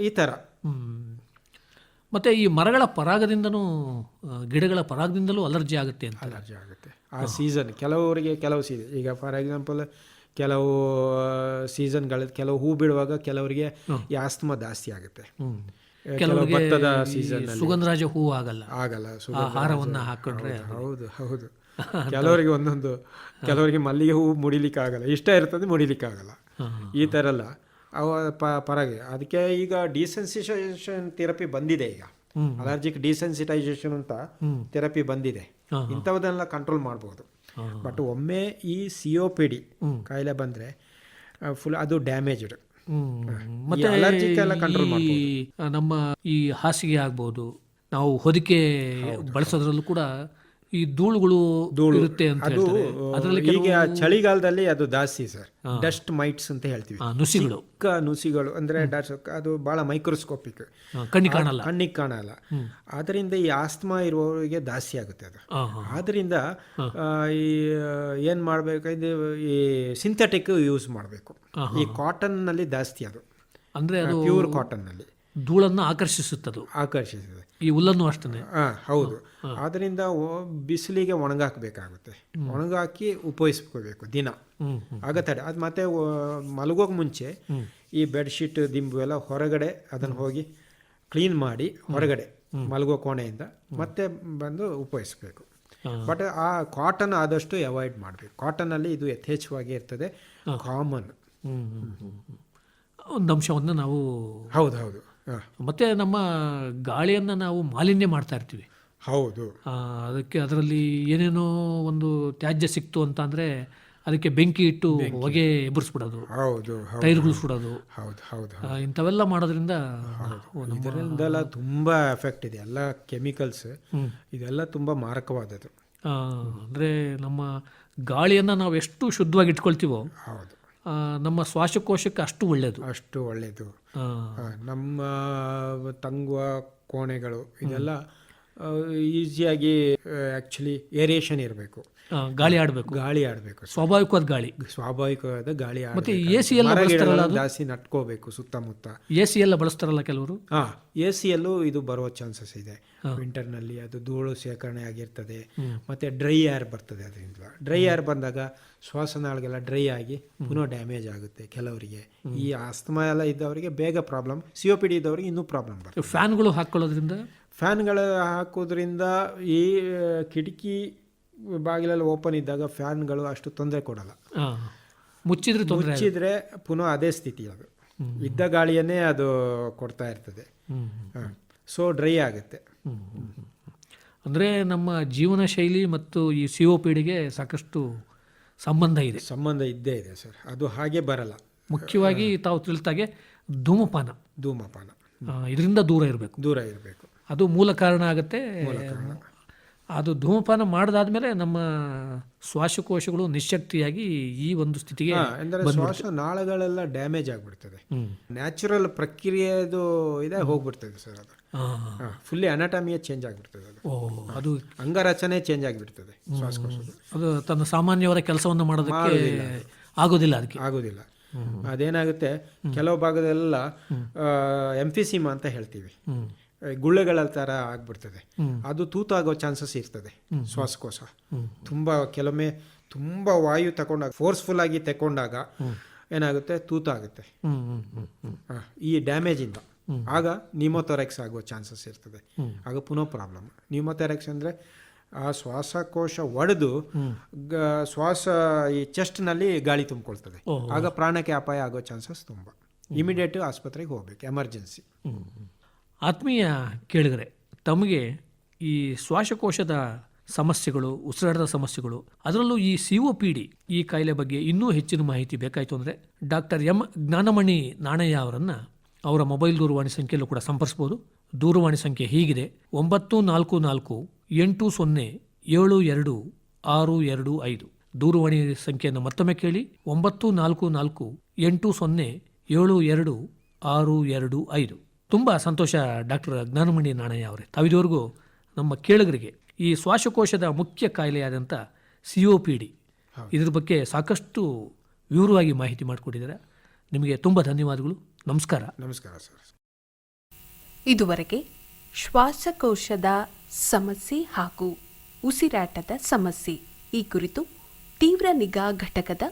ಈ ಥರ ಮತ್ತು ಮತ್ತೆ ಈ ಮರಗಳ ಪರಾಗದಿಂದನೂ ಗಿಡಗಳ ಪರಾಗದಿಂದಲೂ ಅಲರ್ಜಿ ಆಗುತ್ತೆ ಅಂತ. ಅಲರ್ಜಿ ಆಗುತ್ತೆ. ಆ ಸೀಸನ್ ಕೆಲವರಿಗೆ ಕೆಲವು ಸೀಸನ್ ಈಗ ಫಾರ್ ಎಕ್ಸಾಂಪಲ್ ಕೆಲವು ಸೀಸನ್ಗಳ ಕೆಲವು ಹೂ ಬಿಡುವಾಗ ಕೆಲವರಿಗೆ ಈ ಆಸ್ತಮಾ ಜಾಸ್ತಿ ಆಗುತ್ತೆ. ಹ್ಮ್. ಆ, ಕೆಲವು ಭತ್ತದ ಸೀಸನ್ ಸುಗಂಧರಾಜ ಹೂ ಆಗಲ್ಲ. ಆಗಲ್ಲ ಹಾರವನ್ನ ಹಾಕೊಂಡ್ರೆ ಹೌದು ಹೌದು ಕೆಲವರಿಗೆ ಒಂದೊಂದು ಕೆಲವರಿಗೆ ಮಲ್ಲಿಗೆ ಹೂ ಮುಡಿಲಿಕ್ಕೆ ಆಗಲ್ಲ ಇಷ್ಟ ಇರ್ತದೆ ಮುಡಿಲಿಕ್ಕೆ ಆಗಲ್ಲ ಈ ತರ ಎಲ್ಲ ಅವ ಪರವಾಗಿ ಪರಗೆ. ಅದಕ್ಕೆ ಈಗ ಡಿಸೆನ್ಸಿಟೈಸೇಷನ್ ಥೆರಪಿ ಬಂದಿದೆ ಈಗ. ಅಲರ್ಜಿಕ್ ಡಿಸೆನ್ಸಿಟೈಸೇಷನ್ ಅಂತ ಥೆರಪಿ ಬಂದಿದೆ. ಇಂಥವನ್ನೆಲ್ಲ ಕಂಟ್ರೋಲ್ ಮಾಡ್ಬೋದು. ಬಟ್ ಒಮ್ಮೆ ಈ ಸಿ ಒ ಪಿ ಡಿ ಕಾಯಿಲೆ ಬಂದರೆ ಫುಲ್ ಅದು ಡ್ಯಾಮೇಜ್ಡ್. ಮತ್ತೆ ಅಲರ್ಜಿಕ್ ಎಲ್ಲ ಕಂಟ್ರೋಲ್ ಈ ನಮ್ಮ ಈ ಹಾಸಿಗೆ ಆಗ್ಬೋದು. ನಾವು ಹೊದಿಕೆ ಬಳಸೋದ್ರಲ್ಲೂ ಕೂಡ ಈ ಧೂಳುಗಳು ಇರುತ್ತೆ ಅಂತ ಅದು ಅದರಲ್ಲಿ ಈಗ ಚಳಿಗಾಲದಲ್ಲಿ ಅದು ದಾಸ್ತಿ ಸರ್. ಡಸ್ಟ್ ಮೈಟ್ಸ್ ಅಂತ ಹೇಳ್ತೀವಿ. ನುಸಿಗಳು. ಚಿಕ್ಕ ನುಸಿಗಳು ಅಂದ್ರೆ ಅದು ಬಹಳ ಮೈಕ್ರೋಸ್ಕೋಪಿಕ್. ಕಣ್ಣಿಗೆ ಕಾಣಲ್ಲ. ಕಣ್ಣಿಗೆ ಕಾಣಲ್ಲ. ಆದ್ರಿಂದ ಈ ಆಸ್ತಮಾ ಇರುವವರಿಗೆ ದಾಸ್ತಿ ಆಗುತ್ತೆ ಅದು. ಆದ್ರಿಂದ ಈ ಏನು ಇದು ಈ ಸಿಂಥೆಟಿಕ್ ಯೂಸ್ ಮಾಡಬೇಕು. ಈ ಕಾಟನ್ನಲ್ಲಿ ದಾಸ್ತಿ ಅದು. ಅಂದ್ರೆ ಅದು ಪ್ಯೂರ್ ಕಾಟನ್ನಲ್ಲಿ ಧೂಳನ್ನು ಆಕರ್ಷಿಸುತ್ತದೆ. ಆಕರ್ಷಿಸಿದೆ ಈ ಹುಲ್ಲನ್ನು ಅಷ್ಟೇ ಹಾ ಹೌದು ಆದ್ರಿಂದ ಒ- ಬಿಸಿಲಿಗೆ ಒಣಗಾಕಬೇಕಾಗುತ್ತೆ. ಒಣಗಾಕಿ ಉಪಯೋಗಿಸ್ಕೋಬೇಕು ದಿನ. ಆಗತ್ತೆ ಅದು. ಮತ್ತೆ ಮಲಗೋಕೆ ಮುಂಚೆ ಈ ಬೆಡ್ಶೀಟ್ ದಿಂಬು ಎಲ್ಲ ಹೊರಗಡೆ ಅದನ್ನು ಹೋಗಿ ಕ್ಲೀನ್ ಮಾಡಿ ಹೊರಗಡೆ ಮಲಗೋ ಕೋಣೆಯಿಂದ ಮತ್ತೆ ಬಂದು ಉಪಯೋಗಿಸ್ಬೇಕು. ಬಟ್ ಆ ಕಾಟನ್ ಆದಷ್ಟು ಅವಾಯ್ಡ್ ಮಾಡಬೇಕು. ಕಾಟನಲ್ಲಿ ಇದು ಯಥೇಚ್ಛವಾಗಿ ಇರ್ತದೆ. ಕಾಮನ್. ಒಂದು ಅಂಶವನ್ನು ನಾವು ಹೌದು ಹೌದು. ಮತ್ತೆ ನಮ್ಮ ಗಾಳಿಯನ್ನು ನಾವು ಮಾಲಿನ್ಯ ಮಾಡ್ತಾ ಇರ್ತೀವಿ. ಹೌದು. ಅದಕ್ಕೆ ಅದರಲ್ಲಿ ಏನೇನೋ ಒಂದು ತ್ಯಾಜ್ಯ ಸಿಕ್ತು ಅಂತ ಅಂದ್ರೆ ಅದಕ್ಕೆ ಬೆಂಕಿ ಇಟ್ಟು ಹೊಗೆ ಎಬ್ಬರಿಸ್ಬಿಡೋದು ಹೌದು ಟೈರ್ಗಳು ಸುಡೋದು. ಹೌದು ಹೌದು ಇಂಥವೆಲ್ಲ ಮಾಡೋದ್ರಿಂದ ಇದರಿಂದೆಲ್ಲ ತುಂಬಾ ಎಫೆಕ್ಟ್ ಇದೆ. ಎಲ್ಲ ಕೆಮಿಕಲ್ಸ್ ಇದೆಲ್ಲ ತುಂಬಾ ಮಾರಕವಾದದ್ದು. ಅಂದರೆ ನಮ್ಮ ಗಾಳಿಯನ್ನು ನಾವು ಎಷ್ಟು ಶುದ್ಧವಾಗಿ ಇಟ್ಕೊಳ್ತೀವೋ ಹೌದು. ನಮ್ಮ ಶ್ವಾಸಕೋಶಕ್ಕೆ ಅಷ್ಟು ಒಳ್ಳೆಯದು ಅಷ್ಟು ಒಳ್ಳೆಯದು ನಮ್ಮ ತಂಗುವ ಕೋಣೆಗಳು ಇದೆಲ್ಲ ಈಸಿಯಾಗಿ ಆ್ಯಕ್ಚುಲಿ ಏರಿಯೇಷನ್ ಇರಬೇಕು. ಗಾಳಿ ಆಡಬೇಕು. ಗಾಳಿ ಆಡಬೇಕು. ಸ್ವಾಭಾವಿಕವಾದ ಗಾಳಿ. ಸ್ವಾಭಾವಿಕವಾದ ಗಾಳಿ ಮತ್ತೆ ಎ ಸಿ ಎಲ್ಲ ಬಳಸ್ತಾರಲ್ಲ ಜಾಸ್ತಿ ನಟ್ಕೋಬೇಕು ಸುತ್ತಮುತ್ತ. ಎ ಸಿ ಎಲ್ಲ ಬಳಸ್ತಾರಲ್ಲ ಕೆಲವರು? ಹಾ ಎ ಸಿಯಲ್ಲೂ ಇದು ಬರುವ ಚಾನ್ಸಸ್ ಇದೆ. ವಿಂಟರ್ನಲ್ಲಿ ಅದು ಧೂಳು ಶೇಖರಣೆ ಆಗಿರ್ತದೆ. ಮತ್ತೆ ಡ್ರೈ ಏರ್ ಬರ್ತದೆ ಅದರಿಂದ ಡ್ರೈ ಏರ್ ಬಂದಾಗ ಶ್ವಾಸನಾಳಗೆಲ್ಲ ಡ್ರೈ ಆಗಿ ಪುನಃ ಡ್ಯಾಮೇಜ್ ಆಗುತ್ತೆ ಕೆಲವರಿಗೆ. ಈ ಆಸ್ತಮಾ ಎಲ್ಲ ಇದ್ದವರಿಗೆ ಬೇಗ problem C O P D ಇದ್ದವರಿಗೆ ಇನ್ನೂ ಪ್ರಾಬ್ಲಮ್ ಬರ್ತದೆ. ಫ್ಯಾನ್ಗಳು ಹಾಕ್ಕೊಳ್ಳೋದ್ರಿಂದ ಫ್ಯಾನ್ಗಳು ಹಾಕೋದ್ರಿಂದ ಈ ಕಿಟಕಿ ಬಾಗಿಲಲ್ಲಿ ಓಪನ್ ಇದ್ದಾಗ ಫ್ಯಾನ್ಗಳು ಅಷ್ಟು ತೊಂದರೆ ಕೊಡಲ್ಲ. ಮುಚ್ಚಿದ್ರೆ ಮುಚ್ಚಿದ್ರೆ ಪುನಃ ಅದೇ ಸ್ಥಿತಿ ಅದು. ಇದ್ದ ಗಾಳಿಯನ್ನೇ ಅದು ಕೊಡ್ತಾ ಇರ್ತದೆ. ಸೊ ಡ್ರೈ ಆಗುತ್ತೆ. ಅಂದರೆ ನಮ್ಮ ಜೀವನ ಶೈಲಿ ಮತ್ತು ಈ ಸಿ ಒ ಪಿಡಿಗೆ ಸಾಕಷ್ಟು ಸಂಬಂಧ ಇದೆ. ಸಂಬಂಧ ಇದ್ದೇ ಇದೆ ಸರ್. ಅದು ಹಾಗೆ ಬರಲ್ಲ. ಮುಖ್ಯವಾಗಿ ತಾವು ತಿಳಿತಾಗೆ ಧೂಮಪಾನ. ಧೂಮಪಾನ. ಇದರಿಂದ ದೂರ ಇರಬೇಕು. ದೂರ ಇರಬೇಕು. ಅದು ಮೂಲ ಕಾರಣ ಆಗುತ್ತೆ. ಅದು ಧೂಮಪಾನ ಮಾಡಿದಾದ್ಮೇಲೆ ನಮ್ಮ ಶ್ವಾಸಕೋಶಗಳು ನಿಶಕ್ತಿಯಾಗಿ ಈ ಒಂದು ಸ್ಥಿತಿಗೆ ಶ್ವಾಸ ನಾಳಗಳೆಲ್ಲ ಡ್ಯಾಮೇಜ್ ಆಗಿಬಿಡ್ತದೆ. ನ್ಯಾಚುರಲ್ ಪ್ರಕ್ರಿಯೆದು ಇದೆ ಹೋಗ್ಬಿಡ್ತದೆ ಸರ್ ಅದು. ಫುಲ್ಲಿ ಅನಾಟಮಿಯ ಚೇಂಜ್ ಆಗಿಬಿಡ್ತದೆ ಅದು. ಅದು ಅಂಗರಚನೆ ಚೇಂಜ್ ಆಗಿಬಿಡ್ತದೆ ಶ್ವಾಸಕೋಶ ಅದು ತನ್ನ ಸಾಮಾನ್ಯವಾದ ಕೆಲಸವನ್ನು ಮಾಡೋದಕ್ಕೆ ಆಗೋದಿಲ್ಲ ಅದಕ್ಕೆ. ಆಗೋದಿಲ್ಲ. ಅದೇನಾಗುತ್ತೆ? ಕೆಲವು ಭಾಗದೆಲ್ಲ ಎಂಫಿಸಿಮಾ ಅಂತ ಹೇಳ್ತೀವಿ. ಗುಳ್ಳೆಗಳ ಥರ ಆಗ್ಬಿಡ್ತದೆ. ಅದು ತೂತಾಗೋ ಚಾನ್ಸಸ್ ಇರ್ತದೆ ಶ್ವಾಸಕೋಶ. ತುಂಬ ಕೆಲವೊಮ್ಮೆ ತುಂಬ ವಾಯು ತಗೊಂಡಾಗ ಫೋರ್ಸ್ಫುಲ್ ಆಗಿ ತಗೊಂಡಾಗ ಏನಾಗುತ್ತೆ? ತೂತಾಗುತ್ತೆ. ಈ ಡ್ಯಾಮೇಜಿಂದ. ಆಗ ನಿಮೋಥೊರೆಕ್ಸ್ ಆಗೋ ಚಾನ್ಸಸ್ ಇರ್ತದೆ. ಆಗ ಪುನಃ ಪ್ರಾಬ್ಲಮ್. ನಿಮೋಥೊರೆಕ್ಸ್ ಅಂದರೆ ಆ ಶ್ವಾಸಕೋಶ ಒಡೆದು ಶ್ವಾಸ ಈ ಚೆಸ್ಟ್ನಲ್ಲಿ ಗಾಳಿ ತುಂಬಿಕೊಳ್ತದೆ. ಆಗ ಪ್ರಾಣಕ್ಕೆ ಅಪಾಯ ಆಗೋ ಚಾನ್ಸಸ್ ತುಂಬ. ಇಮಿಡಿಯೇಟ್ ಆಸ್ಪತ್ರೆಗೆ ಹೋಗ್ಬೇಕು. ಎಮರ್ಜೆನ್ಸಿ. ಆತ್ಮೀಯ ಕೇಳಿದರೆ ತಮಗೆ ಈ ಶ್ವಾಸಕೋಶದ ಸಮಸ್ಯೆಗಳು, ಉಸಿರಾಟದ ಸಮಸ್ಯೆಗಳು, ಅದರಲ್ಲೂ ಈ ಸಿ ಒ ಪಿ ಡಿ ಈ ಕಾಯಿಲೆ ಬಗ್ಗೆ ಇನ್ನೂ ಹೆಚ್ಚಿನ ಮಾಹಿತಿ ಬೇಕಾಯಿತು ಅಂದರೆ ಡಾಕ್ಟರ್ ಎಂ ಜ್ಞಾನಮಣಿ ನಾಣಯ್ಯ ಅವರನ್ನು ಅವರ ಮೊಬೈಲ್ ದೂರವಾಣಿ ಸಂಖ್ಯೆಯಲ್ಲೂ ಕೂಡ ಸಂಪರ್ಸ್ಬೋದು. ದೂರವಾಣಿ ಸಂಖ್ಯೆ ಹೀಗಿದೆ. ಒಂಬತ್ತು ನಾಲ್ಕು ನಾಲ್ಕು ಎಂಟು ಸೊನ್ನೆ ಏಳು ಎರಡು ಆರು ಎರಡು ಐದು. ದೂರವಾಣಿ ಸಂಖ್ಯೆಯನ್ನು ಮತ್ತೊಮ್ಮೆ ಕೇಳಿ. ಒಂಬತ್ತು ನಾಲ್ಕು ನಾಲ್ಕು ಎಂಟು ಸೊನ್ನೆ ಏಳು ಎರಡು ಆರು ಎರಡು ಐದು. ತುಂಬ ಸಂತೋಷ ಡಾಕ್ಟರ್ ಜ್ಞಾನಮಣಿ ನಾಣಯ್ಯ ಅವರೇ. ತಾವಿದವರೆಗೂ ನಮ್ಮ ಕೇಳುಗರಿಗೆ ಈ ಶ್ವಾಸಕೋಶದ ಮುಖ್ಯ ಕಾಯಿಲೆಯಾದಂಥ ಸಿ ಒ ಪಿ ಡಿ ಇದ್ರ ಬಗ್ಗೆ ಸಾಕಷ್ಟು ವಿವರವಾಗಿ ಮಾಹಿತಿ ಮಾಡಿಕೊಟ್ಟಿದ್ದಾರೆ. ನಿಮಗೆ ತುಂಬ ಧನ್ಯವಾದಗಳು. ನಮಸ್ಕಾರ. ನಮಸ್ಕಾರ ಸರ್. ಇದುವರೆಗೆ ಶ್ವಾಸಕೋಶದ ಸಮಸ್ಯೆ ಹಾಗೂ ಉಸಿರಾಟದ ಸಮಸ್ಯೆ ಈ ಕುರಿತು ತೀವ್ರ ನಿಗಾ ಘಟಕದ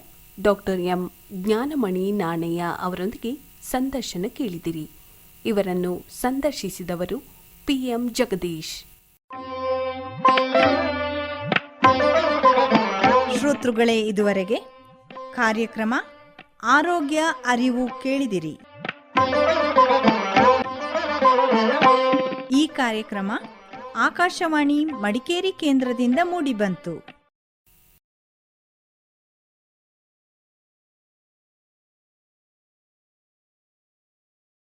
ಡಾಕ್ಟರ್ ಎಂ. ಜ್ಞಾನಮಣಿ ನಾಣಯ್ಯ ಅವರೊಂದಿಗೆ ಸಂದರ್ಶನ ಕೇಳಿದಿರಿ. ಇವರನ್ನು ಸಂದರ್ಶಿಸಿದವರು ಪಿಎಂ ಜಗದೀಶ್. ಶ್ರೋತೃಗಳೇ, ಇದುವರೆಗೆ ಕಾರ್ಯಕ್ರಮ ಆರೋಗ್ಯ ಅರಿವು ಕೇಳಿದಿರಿ. ಈ ಕಾರ್ಯಕ್ರಮ ಆಕಾಶವಾಣಿ ಮಡಿಕೇರಿ ಕೇಂದ್ರದಿಂದ ಮೂಡಿಬಂತು.